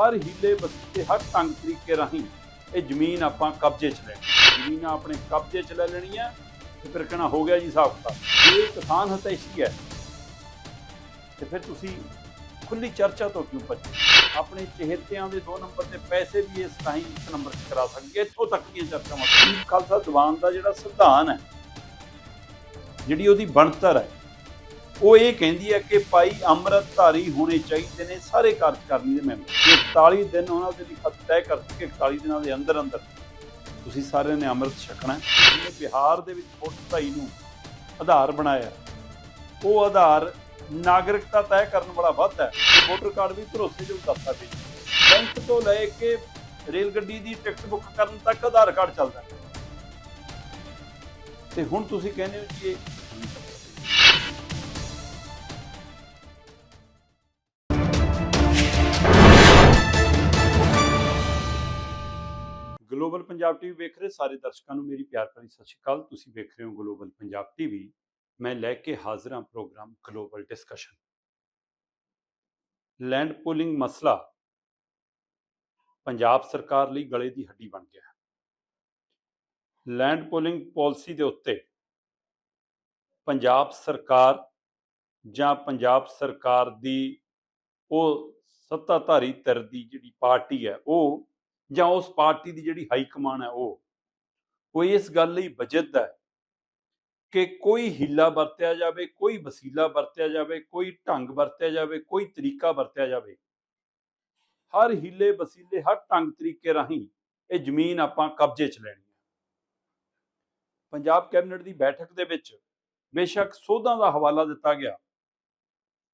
ਹਰ ਹੀਲੇ ਵਸੀਲੇ ਹਰ ਢੰਗ ਤਰੀਕੇ ਰਾਹੀਂ ਇਹ ਜ਼ਮੀਨ ਆਪਾਂ ਕਬਜ਼ੇ 'ਚ ਲੈਣੀ ਜ਼ਮੀਨ ਆਪਣੇ ਕਬਜ਼ੇ 'ਚ ਲੈ ਲੈਣੀ ਹੈ ਤੇ ਫਿਰ ਕਹਿਣਾ ਹੋ ਗਿਆ ਜੀ ਹਿਸਾਬ ਕਿਤਾਬ। ਇਹ ਕਿਸਾਨ ਹਤੈਸ਼ੀ ਹੈ, ਤੇ ਫਿਰ ਤੁਸੀਂ ਖੁੱਲੀ ਚਰਚਾ ਤੋਂ ਕਿਉਂ ਭੱਜੇ? ਆਪਣੇ ਚਹੇਤਿਆਂ ਦੇ ਦੋ ਨੰਬਰ ਤੇ ਪੈਸੇ ਵੀ ਇਸ ਰਾਹੀਂ ਇੱਕ ਨੰਬਰ 'ਚ ਕਰਾ ਸਕਦੇ ਇੱਥੋਂ ਤੱਕ ਦੀਆਂ ਚਰਚਾਵਾਂ ਖਾਲਸਾ ਦੀਵਾਨ ਦਾ ਜਿਹੜਾ ਸੰਵਿਧਾਨ ਹੈ, ਜਿਹੜੀ ਉਹਦੀ ਬਣਤਰ ਹੈ ਉਹ ਇਹ ਕਹਿੰਦੀ ਹੈ ਕਿ ਭਾਈ ਅੰਮ੍ਰਿਤਧਾਰੀ ਹੋਣੇ ਚਾਹੀਦੇ ਨੇ, ਸਾਰੇ ਕਾਰਜਕਾਰਨੀ ਦੇ ਮੈਂਬਰ 41 ਦਿਨ ਉਹਨਾਂ ਦੇ ਲਈ ਖਤ ਤੈਅ ਕਰ ਕਿ 41 ਦਿਨਾਂ ਦੇ ਅੰਦਰ ਅੰਦਰ ਤੁਸੀਂ ਸਾਰਿਆਂ ਨੇ ਅੰਮ੍ਰਿਤ ਛਕਣਾ ਹੈ। ਜਿਹਨੇ ਬਿਹਾਰ ਦੇ ਵਿੱਚ ਵੋਟ ਭਾਈ ਨੂੰ ਆਧਾਰ ਬਣਾਇਆ, ਉਹ ਆਧਾਰ ਨਾਗਰਿਕਤਾ ਤੈਅ ਕਰਨ ਵਾਲਾ ਵੱਧ ਹੈ ਵੋਟਰ ਕਾਰਡ ਵੀ ਭਰੋਸੇਯੋਗ ਦਸਤਾਵੇਜ਼ ਬੈਂਕ ਤੋਂ ਲੈ ਕੇ ਰੇਲ ਗੱਡੀ ਦੀ ਟਿਕਟ ਬੁੱਕ ਕਰਨ ਤੱਕ ਆਧਾਰ ਕਾਰਡ ਚੱਲਦਾ ਹੈ। ਤੇ ਹੁਣ ਤੁਸੀਂ ਕਹਿੰਦੇ ਹੋ ਜੀ ਗਲੋਬਲ ਪੰਜਾਬ ਟੀਵੀ ਵੇਖ ਰਹੇ ਸਾਰੇ ਦਰਸ਼ਕਾਂ ਨੂੰ ਮੇਰੀ ਪਿਆਰ ਭਰੀ ਸਤਿ ਸ਼੍ਰੀ ਅਕਾਲ। ਤੁਸੀਂ ਵੇਖ ਰਹੇ ਹੋ ਗਲੋਬਲ ਪੰਜਾਬ ਟੀਵੀ ਮੈਂ ਲੈ ਕੇ ਹਾਜ਼ਰ ਹਾਂ program global discussion land pooling ਮਸਲਾ ਪੰਜਾਬ ਸਰਕਾਰ ਲਈ ਗਲੇ ਦੀ ਹੱਡੀ ਬਣ ਗਿਆ ਹੈ। ਲੈਂਡ ਪੂਲਿੰਗ ਪਾਲਿਸੀ ਦੇ ਉੱਤੇ ਪੰਜਾਬ ਸਰਕਾਰ ਜਾਂ ਪੰਜਾਬ ਸਰਕਾਰ ਦੀ ਉਹ ਸੱਤਾਧਾਰੀ ਧਿਰ ਦੀ ਜਿਹੜੀ ਪਾਰਟੀ ਹੈ, ਉਹ ਜਾਂ ਉਸ ਪਾਰਟੀ ਦੀ ਜਿਹੜੀ ਹਾਈ ਕਮਾਨ ਹੈ ਉਹ ਉਹ ਇਸ ਗੱਲ ਲਈ ਵਜਦ ਹੈ ਕਿ ਕੋਈ ਹੀਲਾ ਵਰਤਿਆ ਜਾਵੇ, ਕੋਈ ਵਸੀਲਾ ਵਰਤਿਆ ਜਾਵੇ, ਕੋਈ ਢੰਗ ਵਰਤਿਆ ਜਾਵੇ, ਕੋਈ ਤਰੀਕਾ ਵਰਤਿਆ ਜਾਵੇ, ਹਰ ਹੀਲੇ ਵਸੀਲੇ, ਹਰ ਢੰਗ ਤਰੀਕੇ ਰਾਹੀਂ ਇਹ ਜ਼ਮੀਨ ਆਪਾਂ ਕਬਜ਼ੇ 'ਚ ਲੈਣੀ ਹੈ। ਪੰਜਾਬ ਕੈਬਨਿਟ ਦੀ ਬੈਠਕ ਦੇ ਵਿੱਚ ਬੇਸ਼ੱਕ ਸੋਧਾਂ ਦਾ ਹਵਾਲਾ ਦਿੱਤਾ ਗਿਆ।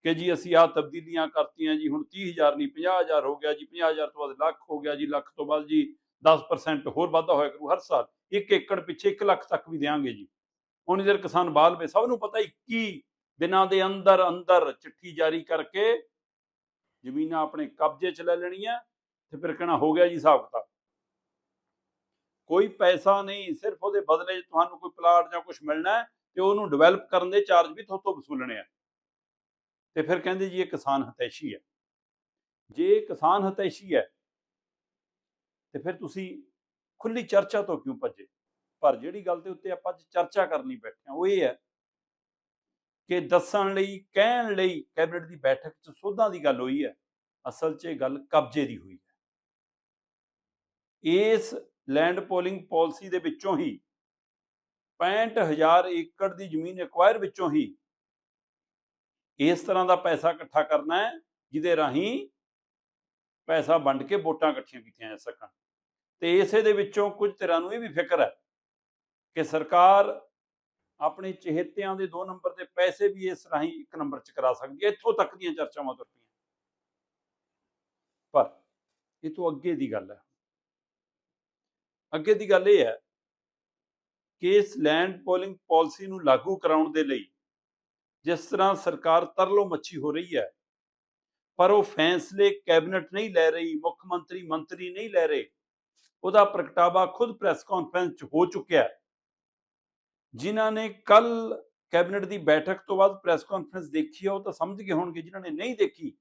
ਕਿ ਜੀ ਅਸੀਂ ਆਹ ਤਬਦੀਲੀਆਂ ਕਰਤੀਆਂ ਜੀ, ਹੁਣ 30000 ਨਹੀਂ 50000 ਹੋ ਗਿਆ ਜੀ 50000 ਤੋਂ ਬਾਅਦ ਲੱਖ ਹੋ ਗਿਆ ਜੀ, ਲੱਖ ਤੋਂ ਬਾਅਦ ਜੀ 10% ਹੋਰ ਵਾਧਾ ਹੋਇਆ ਕਰੂ ਹਰ ਸਾਲ, ਇੱਕ ਏਕੜ ਪਿੱਛੇ 1 ਲੱਖ ਤੱਕ ਵੀ ਦੇਾਂਗੇ ਜੀ। ਹੁਣ ਇਧਰ ਕਿਸਾਨ ਬਾਲ ਵੇ ਸਭ ਨੂੰ ਪਤਾ 21 ਦਿਨਾਂ ਦੇ ਅੰਦਰ ਅੰਦਰ ਚਿੱਠੀ ਜਾਰੀ ਕਰਕੇ ਜ਼ਮੀਨਾਂ ਆਪਣੇ ਕਬਜ਼ੇ 'ਚ ਲੈ ਲੈਣੀਆਂ ਤੇ ਫਿਰ ਕਹਿਣਾ ਹੋ ਗਿਆ ਜੀ ਹਿਸਾਬ ਕਿਤਾਬ। ਕੋਈ ਪੈਸਾ ਨਹੀਂ, ਸਿਰਫ ਉਹਦੇ ਬਦਲੇ ਤੁਹਾਨੂੰ ਕੋਈ ਪਲਾਟ ਜਾਂ ਕੁਝ ਮਿਲਣਾ ਤੇ ਉਹਨੂੰ ਡਿਵੈਲਪ ਕਰਨ ਦੇ ਚਾਰਜ ਵੀ ਤੁਹਾਡੇ ਤੋਂ ਵਸੂਲਣੇ ਆ। ਤੇ ਫਿਰ ਕਹਿੰਦੇ ਜੀ ਇਹ ਕਿਸਾਨ ਹਤੈਸ਼ੀ ਹੈ। ਜੇ ਕਿਸਾਨ ਹਤੈਸ਼ੀ ਹੈ, ਤੇ ਫਿਰ ਤੁਸੀਂ ਖੁੱਲੀ ਚਰਚਾ ਤੋਂ ਕਿਉਂ ਭੱਜੇ? ਪਰ ਜਿਹੜੀ ਗੱਲ ਦੇ ਉੱਤੇ ਆਪਾਂ ਅੱਜ ਚਰਚਾ ਕਰਨੀ ਬੈਠੇ ਹਾਂ, ਉਹ ਇਹ ਹੈ ਕਿ ਦੱਸਣ ਲਈ, ਕਹਿਣ ਲਈ ਕੈਬਨਿਟ ਦੀ ਬੈਠਕ 'ਚ ਸੋਧਾਂ ਦੀ ਗੱਲ ਹੋਈ ਹੈ। ਅਸਲ 'ਚ ਇਹ ਗੱਲ ਕਬਜ਼ੇ ਦੀ ਹੋਈ ਹੈ। ਇਸ ਲੈਂਡ ਪੋਲਿੰਗ ਪਾਲਿਸੀ ਦੇ ਵਿੱਚੋਂ ਹੀ 65000 ਏਕੜ ਦੀ ਜ਼ਮੀਨ ਐਕਵਾਇਰ ਵਿੱਚੋਂ ਹੀ ਇਸ ਤਰ੍ਹਾਂ ਦਾ ਪੈਸਾ ਇਕੱਠਾ ਕਰਨਾ ਹੈ, ਜਿਹਦੇ ਰਾਹੀਂ ਪੈਸਾ ਵੰਡ ਕੇ ਵੋਟਾਂ ਇਕੱਠੀਆਂ ਕੀਤੀਆਂ ਜਾ ਸਕਣ। ਤੇ ਇਸੇ ਦੇ ਵਿੱਚੋਂ ਕੁਝ ਧਿਰਾਂ ਨੂੰ ਇਹ ਵੀ ਫਿਕਰ ਹੈ ਕਿ ਸਰਕਾਰ ਆਪਣੇ ਚਹੇਤਿਆਂ ਦੇ ਦੋ ਨੰਬਰ ਦੇ ਪੈਸੇ ਵੀ ਇਸ ਰਾਹੀਂ ਇੱਕ ਨੰਬਰ 'ਚ ਕਰਾ ਸਕਦੀ ਹੈ, ਇੱਥੋਂ ਤੱਕ ਦੀਆਂ ਚਰਚਾਵਾਂ ਤੁਰ ਪਈਆਂ। ਪਰ ਇਹ ਤੋਂ ਅੱਗੇ ਦੀ ਗੱਲ ਹੈ। ਅੱਗੇ ਦੀ ਗੱਲ ਇਹ ਹੈ ਕਿ ਇਸ ਲੈਂਡ ਪੋਲਿੰਗ ਪਾਲਿਸੀ ਨੂੰ ਲਾਗੂ ਕਰਾਉਣ ਦੇ ਲਈ ਜਿਸ ਤਰ੍ਹਾਂ ਸਰਕਾਰ ਤਰਲੋ ਮੱਛੀ ਹੋ ਰਹੀ ਹੈ, ਪਰ ਉਹ ਫੈਸਲੇ ਕੈਬਨਿਟ ਨਹੀਂ ਲੈ ਰਹੀ, ਮੁੱਖ ਮੰਤਰੀ ਮੰਤਰੀ ਨਹੀਂ ਲੈ ਰਹੇ, ਉਹਦਾ ਪ੍ਰਗਟਾਵਾ ਖੁਦ ਪ੍ਰੈਸ ਕਾਨਫਰੰਸ 'ਚ ਹੋ ਚੁੱਕਿਆ ਹੈ। ਜਿਨ੍ਹਾਂ ਨੇ ਕੱਲ ਕੈਬਨਿਟ ਦੀ ਬੈਠਕ ਤੋਂ ਬਾਅਦ ਪ੍ਰੈਸ ਕਾਨਫਰੰਸ ਦੇਖੀ ਹੈ ਉਹ ਤਾਂ ਸਮਝ ਗਏ ਹੋਣਗੇ, ਜਿਨ੍ਹਾਂ ਨੇ ਨਹੀਂ ਦੇਖੀ,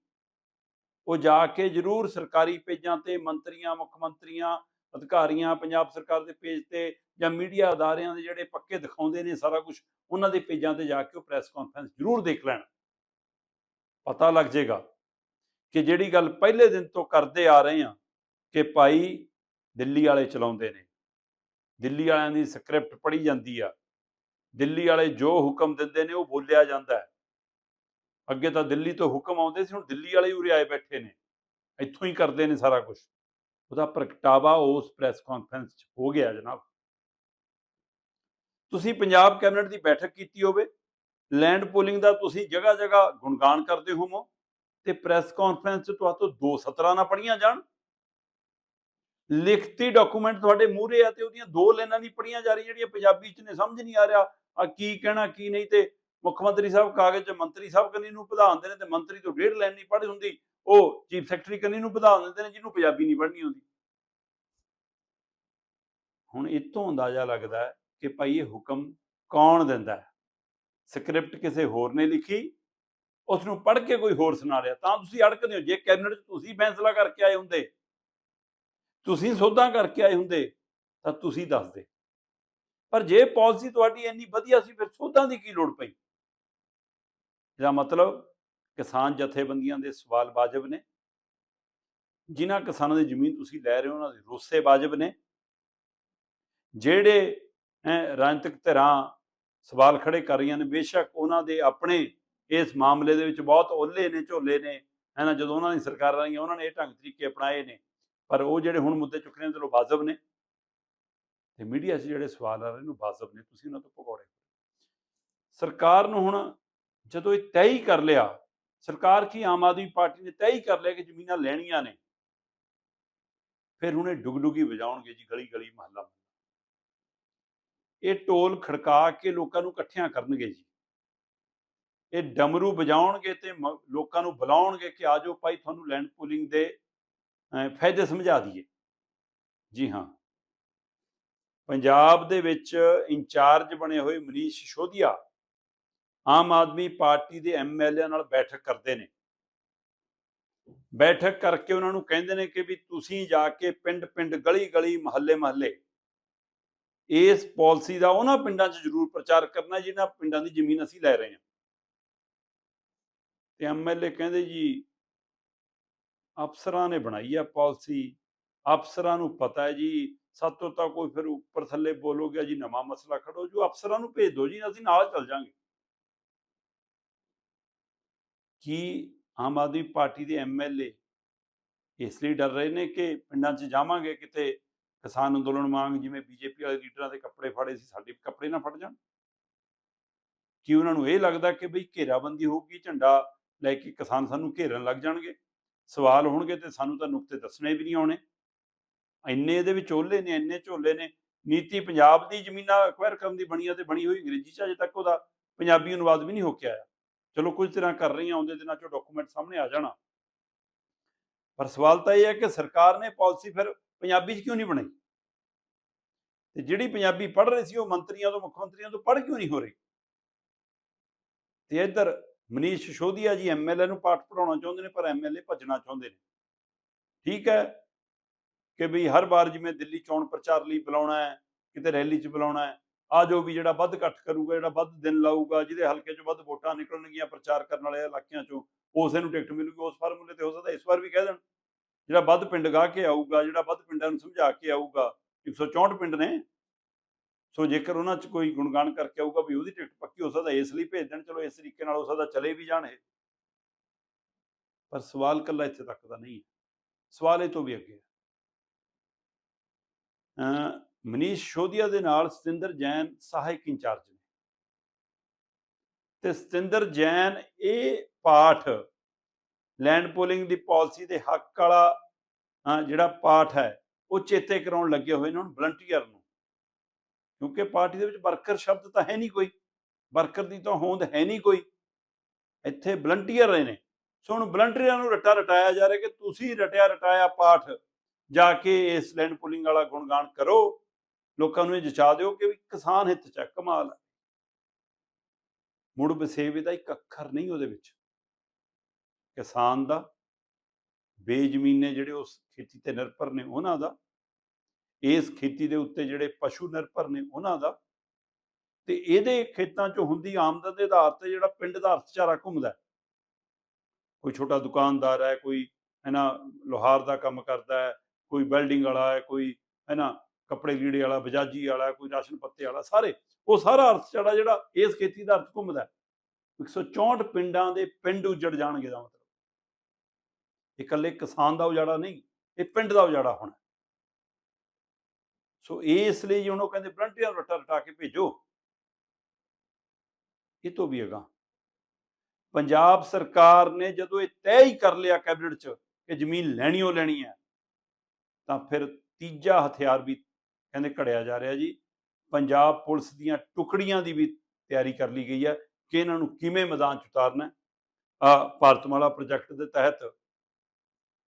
ਉਹ ਜਾ ਕੇ ਜ਼ਰੂਰ ਸਰਕਾਰੀ ਪੇਜਾਂ ਤੇ ਮੰਤਰੀਆਂ, ਮੁੱਖ ਮੰਤਰੀਆਂ ਅਧਿਕਾਰੀਆਂ, ਪੰਜਾਬ ਸਰਕਾਰ ਦੇ ਪੇਜ ਤੇ ਜਾਂ ਮੀਡੀਆ ਅਦਾਰਿਆਂ ਦੇ ਜਿਹੜੇ ਪੱਕੇ ਦਿਖਾਉਂਦੇ ਨੇ ਸਾਰਾ ਕੁਝ ਉਹਨਾਂ ਦੇ ਪੇਜਾਂ ਤੇ ਜਾ ਕੇ ਉਹ ਪ੍ਰੈਸ ਕਾਨਫਰੰਸ ਜ਼ਰੂਰ ਦੇਖ ਲੈਣ। ਪਤਾ ਲੱਗ ਜਾਏਗਾ ਕਿ ਜਿਹੜੀ ਗੱਲ ਪਹਿਲੇ ਦਿਨ ਤੋਂ ਕਰਦੇ ਆ ਰਹੇ ਆ ਕਿ ਭਾਈ ਦਿੱਲੀ ਵਾਲੇ ਚਲਾਉਂਦੇ ਨੇ। ਦਿੱਲੀ ਵਾਲਿਆਂ ਦੀ ਸਕ੍ਰਿਪਟ ਪੜ੍ਹੀ ਜਾਂਦੀ ਆ। ਦਿੱਲੀ ਵਾਲੇ ਜੋ ਹੁਕਮ ਦਿੰਦੇ ਨੇ ਉਹ ਬੋਲਿਆ ਜਾਂਦਾ ਹੈ। ਅੱਗੇ ਤਾਂ ਦਿੱਲੀ ਤੋਂ ਹੁਕਮ ਆਉਂਦੇ ਸੀ, ਹੁਣ ਦਿੱਲੀ ਵਾਲੇ ਹੀ ਉਰੇ ਆਏ ਬੈਠੇ ਨੇ। ਇੱਥੋਂ ਹੀ ਕਰਦੇ ਨੇ ਸਾਰਾ ਕੁਝ ਉਹਦਾ ਪ੍ਰਗਟਾਵਾ ਉਸ ਪ੍ਰੈਸ ਕਾਨਫਰੰਸ 'ਚ ਹੋ ਗਿਆ ਜਨਾਬ। ਤੁਸੀਂ ਪੰਜਾਬ ਕੈਬਨਿਟ ਦੀ ਬੈਠਕ ਕੀਤੀ ਹੋਵੇ, ਲੈਂਡ ਪੂਲਿੰਗ ਦਾ ਤੁਸੀਂ ਜਗ੍ਹਾ ਜਗ੍ਹਾ ਗੁਣਗਾਨ ਕਰਦੇ ਹੋਵੋ ਤੇ ਪ੍ਰੈਸ ਕਾਨਫਰੰਸ 'ਚ ਤੁਹਾਤੋਂ ਦੋ ਸਤਰਾਂ ਨਾ ਪੜੀਆਂ ਜਾਣ। ਲਿਖਤੀ ਡਾਕੂਮੈਂਟ ਤੁਹਾਡੇ ਮੂਹਰੇ ਆ ਤੇ ਉਹਦੀਆਂ ਦੋ ਲਾਈਨਾਂ ਨਹੀਂ ਪੜੀਆਂ ਜਾ ਰਹੀਆਂ ਜਿਹੜੀਆਂ ਪੰਜਾਬੀ 'ਚ ਨੇ, ਸਮਝ ਨਹੀਂ ਆ ਰਿਹਾ। ਆ ਕੀ ਕਹਿਣਾ, ਕੀ ਨਹੀਂ ਤੇ ਮੁੱਖ ਮੰਤਰੀ ਸਾਹਿਬ ਕਾਗਜ਼ 'ਚ ਮੰਤਰੀ ਸਾਹਿਬ ਕੰਨੀ ਨੂੰ ਵਧਾਉਂਦੇ ਨੇ ਤੇ ਮੰਤਰੀ ਤੋਂ ਡੇਢ ਲਾਈਨ ਨਹੀਂ ਪੜ੍ਹੀ ਹੁੰਦੀ। ਉਹ ਚੀਫ ਸੈਕਟਰੀ ਕੰਨੀ ਨੂੰ ਵਧਾ ਦਿੰਦੇ ਨੇ, ਜਿਹਨੂੰ ਪੰਜਾਬੀ ਨਹੀਂ ਪੜ੍ਹਨੀ ਹੁੰਦੀ ਹੁਣ ਇਹ ਤੋਂ ਅੰਦਾਜ਼ਾ ਲੱਗਦਾ ਕਿ ਭਾਈ ਇਹ ਹੁਕਮ ਕੌਣ ਦਿੰਦਾ ਹੈ? ਸਕ੍ਰਿਪਟ ਕਿਸੇ ਹੋਰ ਨੇ ਲਿਖੀ ਉਸ ਨੂੰ ਪੜ੍ਹ ਕੇ ਕੋਈ ਹੋਰ ਸੁਣਾ ਰਿਹਾ। ਤਾਂ ਤੁਸੀਂ ਅੜਕਦੇ ਹੋ, ਜੇ ਕੈਬਨਿਟ 'ਚ ਤੁਸੀਂ ਫੈਸਲਾ ਕਰਕੇ ਆਏ ਹੁੰਦੇ, ਤੁਸੀਂ ਸੋਧਾਂ ਕਰਕੇ ਆਏ ਹੁੰਦੇ, ਤਾਂ ਤੁਸੀਂ ਦੱਸਦੇ ਪਰ ਜੇ ਪਾਲਿਸੀ ਤੁਹਾਡੀ ਇੰਨੀ ਵਧੀਆ ਸੀ, ਫਿਰ ਸੋਧਾਂ ਦੀ ਕੀ ਲੋੜ ਪਈ? ਇਹਦਾ ਮਤਲਬ ਕਿਸਾਨ ਜਥੇਬੰਦੀਆਂ ਦੇ ਸਵਾਲ ਵਾਜਬ ਨੇ। ਜਿਨ੍ਹਾਂ ਕਿਸਾਨਾਂ ਦੀ ਜ਼ਮੀਨ ਤੁਸੀਂ ਲੈ ਰਹੇ ਹੋ, ਉਹਨਾਂ ਦੇ ਰੋਸੇ ਵਾਜਬ ਨੇ। ਜਿਹੜੇ ਰਾਜਨੀਤਿਕ ਧਿਰਾਂ ਸਵਾਲ ਖੜੇ ਕਰ ਰਹੀਆਂ ਨੇ, ਬੇਸ਼ੱਕ ਉਹਨਾਂ ਦੇ ਆਪਣੇ ਇਸ ਮਾਮਲੇ ਦੇ ਵਿੱਚ ਬਹੁਤ ਓਲੇ ਨੇ, ਝੋਲੇ ਨੇ। ਹੈ ਨਾ ਜਦੋਂ ਉਹਨਾਂ ਦੀ ਸਰਕਾਰਾਂ ਆਈਆਂ, ਉਹਨਾਂ ਨੇ ਇਹ ਢੰਗ ਤਰੀਕੇ ਅਪਣਾਏ ਨੇ। ਪਰ ਉਹ ਜਿਹੜੇ ਹੁਣ ਮੁੱਦੇ ਚੁੱਕ ਚੁੱਕਣੇ ਚਲੋ ਵਾਜਬ ਨੇ। ਤੇ ਮੀਡੀਆ 'ਚ ਜਿਹੜੇ ਸਵਾਲ ਆ ਰਹੇ ਨੇ, ਉਹ ਵਾਜਬ ਨੇ। ਤੁਸੀਂ ਉਹਨਾਂ ਤੋਂ ਭਗੌੜੇ। ਸਰਕਾਰ ਨੂੰ ਹੁਣ ਜਦੋਂ ਇਹ ਤੈਅ ਹੀ ਕਰ ਲਿਆ ਸਰਕਾਰ ਕੀ ਆਮ ਆਦਮੀ ਪਾਰਟੀ ਨੇ ਤੈਅ ਹੀ ਕਰ ਲਿਆ ਕਿ ਜ਼ਮੀਨਾਂ ਲੈਣੀਆਂ ਨੇ। ਫਿਰ ਹੁਣ ਇਹ ਡੁਗਡੁਗੀ ਵਜਾਉਣਗੇ ਜੀ ਗਲੀ ਗਲੀ ਮਹੱਲਾ। ਇਹ ਟੋਲ ਖੜਕਾ ਕੇ ਲੋਕਾਂ ਨੂੰ ਇਕੱਠਿਆਂ ਕਰਨਗੇ ਜੀ। ਇਹ ਡਮਰੂ ਵਜਾਉਣਗੇ ਤੇ ਮ- ਲੋਕਾਂ ਨੂੰ ਬੁਲਾਉਣਗੇ ਕਿ ਆਜੋ ਭਾਈ ਤੁਹਾਨੂੰ ਲੈਂਡ ਪੂਲਿੰਗ ਦੇ ਅਹ, ਫਾਇਦੇ ਸਮਝਾ ਦਈਏ। ਜੀ ਹਾਂ। ਪੰਜਾਬ ਦੇ ਵਿੱਚ ਇੰਚਾਰਜ ਬਣੇ ਹੋਏ ਮਨੀਸ਼ ਸ਼ੋਧੀਆ ਆਮ ਆਦਮੀ ਪਾਰਟੀ ਦੇ ਐਮਐਲਏ ਨਾਲ ਬੈਠਕ ਕਰਦੇ ਨੇ। ਬੈਠਕ ਕਰਕੇ ਉਹਨਾਂ ਨੂੰ ਕਹਿੰਦੇ ਨੇ ਕਿ ਵੀ ਤੁਸੀਂ ਜਾ ਕੇ ਪਿੰਡ ਪਿੰਡ ਗਲੀ ਗਲੀ ਮਹੱਲੇ ਮਹੱਲੇ ਇਸ ਪਾਲਿਸੀ ਦਾ ਉਹਨਾਂ ਪਿੰਡਾਂ 'ਚ ਜ਼ਰੂਰ ਪ੍ਰਚਾਰ ਕਰਨਾ ਜਿਹਨਾਂ ਪਿੰਡਾਂ ਦੀ ਜ਼ਮੀਨ ਅਸੀਂ ਲੈ ਰਹੇ ਹਾਂ। ਤੇ ਐਮਐਲਏ ਕਹਿੰਦੇ ਜੀ, ਅਫਸਰਾਂ ਨੇ ਬਣਾਈ ਆ ਪਾਲਿਸੀ। ਅਫਸਰਾਂ ਨੂੰ ਪਤਾ ਹੈ ਜੀ ਸਾਤੋਂ ਤਾਂ ਕੋਈ ਫਿਰ ਉੱਪਰ ਥੱਲੇ ਬੋਲੋਗੇ ਜੀ ਨਵਾਂ ਮਸਲਾ ਖੜੋ ਜੋ, ਅਫਸਰਾਂ ਨੂੰ ਭੇਜ ਦਿਓ ਜੀ, ਅਸੀਂ ਨਾਲ ਚੱਲ ਜਾਾਂਗੇ। ਕੀ ਆਮ ਆਦਮੀ ਪਾਰਟੀ ਦੇ ਐਮਐਲਏ ਇਸ ਲਈ ਡਰ ਰਹੇ ਨੇ ਕਿ ਪਿੰਡਾਂ 'ਚ ਜਾਵਾਂਗੇ ਕਿਤੇ ਕਿਸਾਨ ਅੰਦੋਲਨ ਵਾਂਗ, ਜਿਵੇਂ ਬੀਜੇਪੀ ਵਾਲੇ ਲੀਡਰਾਂ ਦੇ ਕੱਪੜੇ ਫਾੜੇ ਸੀ, ਸਾਡੇ ਕੱਪੜੇ ਨਾ ਫਟ ਜਾਣ। ਕੀ ਉਹਨਾਂ ਨੂੰ ਇਹ ਲੱਗਦਾ ਕਿ ਬਈ ਘੇਰਾਬੰਦੀ ਹੋਊਗੀ, ਝੰਡਾ ਲੈ ਕੇ ਕਿਸਾਨ ਸਾਨੂੰ ਘੇਰਨ ਲੱਗ ਜਾਣਗੇ? ਸਵਾਲ ਹੋਣਗੇ ਤੇ ਸਾਨੂੰ ਤਾਂ ਨੁਕਤੇ ਦੱਸਣੇ ਵੀ ਨਹੀਂ ਆਉਣੇ। ਇੰਨੇ ਇਹਦੇ ਵਿੱਚ ਓਲੇ ਨੇ, ਇੰਨੇ ਝੋਲੇ ਨੇ। ਨੀਤੀ ਪੰਜਾਬ ਦੀ ਜ਼ਮੀਨਾਂ ਅਕਵਾਇਰ ਕਰਨ ਦੀ ਬਣੀ ਆ ਤੇ ਬਣੀ ਹੋਈ ਅੰਗਰੇਜ਼ੀ ਚ ਅਜੇ ਤੱਕ ਉਹਦਾ ਪੰਜਾਬੀ ਅਨੁਵਾਦ ਵੀ ਨਹੀਂ ਹੋ ਕੇ ਆਇਆ। ਚਲੋ ਕੁਝ ਤਰ੍ਹਾਂ ਕਰ ਰਹੀਆਂ, ਆਉਂਦੇ ਦਿਨਾਂ ਚੋਂ ਡਾਕੂਮੈਂਟ ਸਾਹਮਣੇ ਆ ਜਾਣਾ। ਪਰ ਸਵਾਲ ਤਾਂ ਇਹ ਹੈ ਕਿ ਸਰਕਾਰ ਨੇ ਪਾਲਿਸੀ ਫਿਰ ਪੰਜਾਬੀ 'ਚ ਕਿਉਂ ਨਹੀਂ ਬਣਾਈ? ਤੇ ਜਿਹੜੀ ਪੰਜਾਬੀ ਪੜ੍ਹ ਰਹੀ ਸੀ ਉਹ ਮੰਤਰੀਆਂ ਤੋਂ, ਮੁੱਖ ਮੰਤਰੀਆਂ ਤੋਂ ਪੜ੍ਹ ਕਿਉਂ ਨਹੀਂ ਹੋ ਰਹੀ? ਤੇ ਇੱਧਰ ਮਨੀਸ਼ ਸ਼ੋਧੀਆ ਜੀ ਐਮਐਲਏ ਨੂੰ ਪਾਠ ਪੜਾਉਣਾ ਚਾਹੁੰਦੇ ਨੇ, ਪਰ ਐਮਐਲਏ ਭੱਜਣਾ ਚਾਹੁੰਦੇ ਨੇ। ਠੀਕ ਹੈ ਕਿ ਵੀ ਹਰ ਵਾਰ ਜਿਵੇਂ ਦਿੱਲੀ ਚੋਣ ਪ੍ਰਚਾਰ ਲਈ ਬੁਲਾਉਣਾ ਹੈ, ਕਿਤੇ ਰੈਲੀ 'ਚ ਬੁਲਾਉਣਾ ਹੈ ਆ ਜੋ ਵੀ ਜਿਹੜਾ ਵੱਧ ਇਕੱਠ ਕਰੂਗਾ, ਜਿਹੜਾ ਵੱਧ ਦਿਨ ਲਾਊਗਾ, ਜਿਹਦੇ ਹਲਕੇ 'ਚ ਵੱਧ ਵੋਟਾਂ ਨਿਕਲਣਗੀਆਂ ਪ੍ਰਚਾਰ ਕਰਨ ਵਾਲੇ ਇਲਾਕਿਆਂ 'ਚੋਂ, ਉਸੇ ਨੂੰ ਟਿਕਟ ਮਿਲੂਗੀ, ਉਸ ਫਾਰਮੂਲੇ ਤੇ ਹੋ ਸਕਦਾ, ਇਸ ਵਾਰ ਵੀ ਕਹਿ ਦੇਣ। ਜਿਹੜਾ ਵੱਧ ਪਿੰਡ ਗਾ ਕੇ ਆਊਗਾ, ਜਿਹੜਾ ਵੱਧ ਪਿੰਡਾਂ ਨੂੰ ਸਮਝਾ ਕੇ ਆਊਗਾ 164 ਪਿੰਡ ਨੇ। ਸੋ ਜੇਕਰ ਉਹਨਾਂ 'ਚ ਕੋਈ ਗੁਣਗਾਨ ਕਰਕੇ ਆਊਗਾ ਵੀ ਉਹਦੀ ਟਿਕਟ ਪੱਕੀ ਹੋ ਸਕਦਾ, ਇਸ ਲਈ ਭੇਜ ਦੇਣ, ਚਲੋ ਇਸ ਤਰੀਕੇ ਨਾਲ ਹੋ ਸਕਦਾ ਚਲੇ ਵੀ ਜਾਣ ਇਹ। ਪਰ ਸਵਾਲ ਕੱਲਾ ਇੱਥੇ ਤੱਕ ਦਾ ਨਹੀਂ ਹੈ। ਸਵਾਲ ਇਹ ਤੋਂ ਵੀ ਅੱਗੇ ਹੈ। ਮਨੀਸ਼ ਸ਼ੋਧੀਆ ਦੇ ਨਾਲ ਸਤਿੰਦਰ ਜੈਨ ਸਹਾਇਕ ਇੰਚਾਰਜ ਨੇ। ਤੇ ਸਤਿੰਦਰ ਜੈਨ ਇਹ ਪਾਠ ਲੈਂਡ ਪੋਲਿੰਗ ਦੀ ਪਾਲਿਸੀ ਦੇ ਹੱਕ ਵਾਲਾ ਜਿਹੜਾ ਪਾਠ ਹੈ, ਉਹ ਚੇਤੇ ਕਰਾਉਣ ਲੱਗੇ ਹੋਏ ਨੇ ਹੁਣ ਵਲੰਟੀਅਰ ਨੂੰ। ਕਿਉਂਕਿ ਪਾਰਟੀ ਦੇ ਵਿੱਚ ਵਰਕਰ ਸ਼ਬਦ ਤਾਂ ਹੈ ਨਹੀਂ ਕੋਈ। ਵਰਕਰ ਦੀ ਤਾਂ ਹੋਂਦ ਹੈ ਨਹੀਂ ਕੋਈ। ਇੱਥੇ ਵਲੰਟੀਅਰ ਰਹੇ ਨੇ। ਸੋ ਹੁਣ ਵਲੰਟੀਅਰਾਂ ਨੂੰ ਰਟਾ ਰਟਾਇਆ ਜਾ ਰਿਹਾ ਕਿ ਤੁਸੀਂ ਰਟਿਆ ਰਟਾਇਆ ਪਾਠ ਜਾ ਕੇ ਇਸ ਲੈਂਡ ਪੁਲਿੰਗ ਵਾਲਾ ਗੁਣਗਾਨ ਕਰੋ। ਲੋਕਾਂ ਨੂੰ ਇਹ ਜਚਾ ਦਿਓ ਕਿ ਵੀ ਕਿਸਾਨ ਹਿੱਤ ਚ ਹੈ, ਕਮਾਲ ਹੈ। ਮੁੜ ਵਸੇਵੇ ਦਾ ਇੱਕ ਅੱਖਰ ਨਹੀਂ ਉਹਦੇ ਵਿੱਚ। ਕਿਸਾਨ ਦਾ ਬੇਜ਼ਮੀਨੇ ਜਿਹੜੇ ਉਸ ਖੇਤੀ ਤੇ ਨਿਰਭਰ ਨੇ ਉਹਨਾਂ ਦਾ ਇਸ ਖੇਤੀ ਦੇ ਉੱਤੇ ਜਿਹੜੇ ਪਸ਼ੂ ਨਿਰਭਰ ਨੇ ਉਹਨਾਂ ਦਾ ਤੇ ਇਹਦੇ ਖੇਤਾਂ 'ਚੋਂ ਹੁੰਦੀ ਆਮਦਨ ਦੇ ਆਧਾਰ ਤੇ ਜਿਹੜਾ ਪਿੰਡ ਦਾ ਅਰਥਚਾਰਾ ਘੁੰਮਦਾ ਕੋਈ ਛੋਟਾ ਦੁਕਾਨਦਾਰ ਹੈ ਕੋਈ ਹੈ ਨਾ ਲੋਹਾਰ ਦਾ ਕੰਮ ਕਰਦਾ ਹੈ ਕੋਈ ਵੈਲਡਿੰਗ ਵਾਲਾ ਹੈ ਕੋਈ ਹੈ ਨਾ ਕੱਪੜੇ ਲੀੜੇ ਵਾਲਾ, ਬਜਾਜੀ ਵਾਲਾ, ਕੋਈ ਰਾਸ਼ਨ ਪੱਤੇ ਵਾਲਾ, ਸਾਰੇ, ਉਹ ਸਾਰਾ ਅਰਥਚਾਰਾ ਜਿਹੜਾ ਇਸ ਖੇਤੀ ਦਾ ਅਰਥ ਘੁੰਮਦਾ ਹੈ। 164 ਪਿੰਡਾਂ ਦੇ ਪਿੰਡ ਉਜੜ ਜਾਣਗੇ ਦਾ ਮਤਲਬ। ਇਕੱਲੇ ਕਿਸਾਨ ਦਾ ਉਜਾੜਾ ਨਹੀਂ, ਇਹ ਪਿੰਡ ਦਾ ਉਜਾੜਾ ਹੋਣਾ ਸੋ ਇਸ ਲਈ ਜੀ ਉਹ ਕਹਿੰਦੇ ਵਲੰਟੀਅਰ ਰਟਾ ਰਟਾ ਕੇ ਭੇਜੋ। ਇਹ ਤੋਂ ਵੀ ਅਗਾ ਪੰਜਾਬ ਸਰਕਾਰ ਨੇ ਜਦੋਂ ਇਹ ਤੈਅ ਹੀ ਕਰ ਲਿਆ ਕੈਬਨਿਟ 'ਚ ਕਿ ਜ਼ਮੀਨ ਲੈਣੀ ਓ ਲੈਣੀ ਹੈ, ਤਾਂ ਫਿਰ ਤੀਜਾ ਹਥਿਆਰ ਵੀ ਕਹਿੰਦੇ ਘੜਿਆ ਜਾ ਰਿਹਾ ਜੀ। ਪੰਜਾਬ ਪੁਲਿਸ ਦੀਆਂ ਟੁਕੜੀਆਂ ਦੀ ਵੀ ਤਿਆਰੀ ਕਰ ਲਈ ਗਈ ਹੈ ਕਿ ਇਹਨਾਂ ਨੂੰ ਕਿਵੇਂ ਮੈਦਾਨ 'ਚ ਉਤਾਰਨਾ ਆ ਭਾਰਤਮਾਲਾ ਪ੍ਰੋਜੈਕਟ ਦੇ ਤਹਿਤ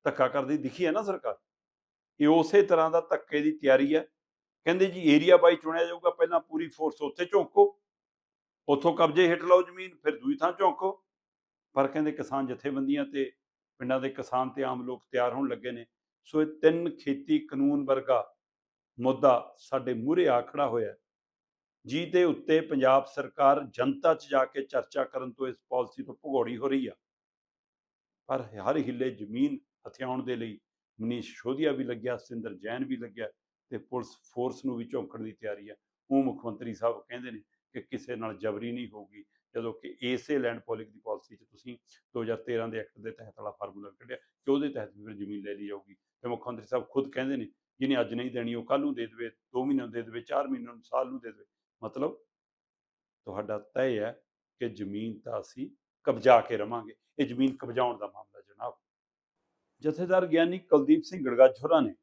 ਧੱਕਾ ਕਰਦੀ ਦਿਖੀ ਹੈ ਨਾ ਸਰਕਾਰ? ਇਹ ਉਸੇ ਤਰ੍ਹਾਂ ਦਾ ਧੱਕੇ ਦੀ ਤਿਆਰੀ ਹੈ। ਕਹਿੰਦੇ ਜੀ ਏਰੀਆ ਬਾਈ ਚੁਣਿਆ ਜਾਊਗਾ, ਪਹਿਲਾਂ ਪੂਰੀ ਫੋਰਸ ਉੱਥੇ ਝੋਂਕੋ। ਉੱਥੋਂ ਕਬਜ਼ੇ ਹੇਠ ਲਓ ਜ਼ਮੀਨ, ਫਿਰ ਦੂਜੀ ਥਾਂ ਝੋਂਕੋ। ਪਰ ਕਹਿੰਦੇ ਕਿਸਾਨ ਜਥੇਬੰਦੀਆਂ ਤੇ ਪਿੰਡਾਂ ਦੇ ਕਿਸਾਨ ਤੇ ਆਮ ਲੋਕ ਤਿਆਰ ਹੋਣ ਲੱਗੇ ਨੇ। ਸੋ ਇਹ ਤਿੰਨ ਖੇਤੀ ਕਾਨੂੰਨ ਵਰਗਾ ਮੁੱਦਾ ਸਾਡੇ ਮੂਹਰੇ ਆ ਖੜਾ ਹੋਇਆ ਹੈ, ਜਿਹਦੇ ਉੱਤੇ ਪੰਜਾਬ ਸਰਕਾਰ ਜਨਤਾ 'ਚ ਜਾ ਕੇ ਚਰਚਾ ਕਰਨ ਤੋਂ ਇਸ ਪਾਲਿਸੀ ਤੋਂ ਭਗੌੜੀ ਹੋ ਰਹੀ ਆ। ਪਰ ਹਰ ਹਿੱਲੇ ਜ਼ਮੀਨ ਹਥਿਆਉਣ ਦੇ ਲਈ ਮਨੀਸ਼ ਸ਼ੋਧੀਆ ਵੀ ਲੱਗਿਆ ਸਿੰਦਰ ਜੈਨ ਵੀ ਲੱਗਿਆ ਤੇ ਪੁਲਿਸ ਫੋਰਸ ਨੂੰ ਵੀ ਝੋਂਕਣ ਦੀ ਤਿਆਰੀ ਆ। ਉਹ ਮੁੱਖ ਮੰਤਰੀ ਸਾਹਿਬ ਕਹਿੰਦੇ ਨੇ ਕਿ ਕਿਸੇ ਨਾਲ ਜਬਰੀ ਨਹੀਂ ਹੋਊਗੀ ਜਦੋਂ ਕਿ ਇਸੇ ਲੈਂਡ ਪੋਲਿਕ ਦੀ ਪਾਲਿਸੀ 'ਚ ਤੁਸੀਂ 2013 ਦੇ ਐਕਟ ਦੇ ਤਹਿਤ ਵਾਲਾ ਫਾਰਮੂਲਾ ਕੱਢਿਆ ਕਿ ਉਹਦੇ ਤਹਿਤ ਵੀ ਫਿਰ ਜ਼ਮੀਨ ਲੈ ਲਈ ਜਾਊਗੀ। ਤੇ ਮੁੱਖ ਮੰਤਰੀ ਸਾਹਿਬ ਖੁਦ ਕਹਿੰਦੇ ਨੇ ਜਿਹਨੇ ਅੱਜ ਨਹੀਂ ਦੇਣੀ, ਉਹ ਕੱਲ ਨੂੰ ਦੇ ਦੇਵੇ 2 ਮਹੀਨਿਆਂ ਨੂੰ ਦੇ ਦੇਵੇ 4 ਮਹੀਨਿਆਂ ਨੂੰ, ਸਾਲ ਨੂੰ ਦੇ ਦੇਵੇ। ਮਤਲਬ ਤੁਹਾਡਾ ਤੈਅ ਹੈ ਕਿ ਜ਼ਮੀਨ ਤਾਂ ਅਸੀਂ ਕਬਜ਼ਾ ਕੇ ਰਵਾਂਗੇ। ਇਹ ਜ਼ਮੀਨ ਕਬਜ਼ਾਉਣ ਦਾ ਮਾਮਲਾ ਜਨਾਬ। ਜਥੇਦਾਰ ਗਿਆਨੀ ਕੁਲਦੀਪ ਸਿੰਘ ਗੜਗਾਝੋਰਾ ਨੇ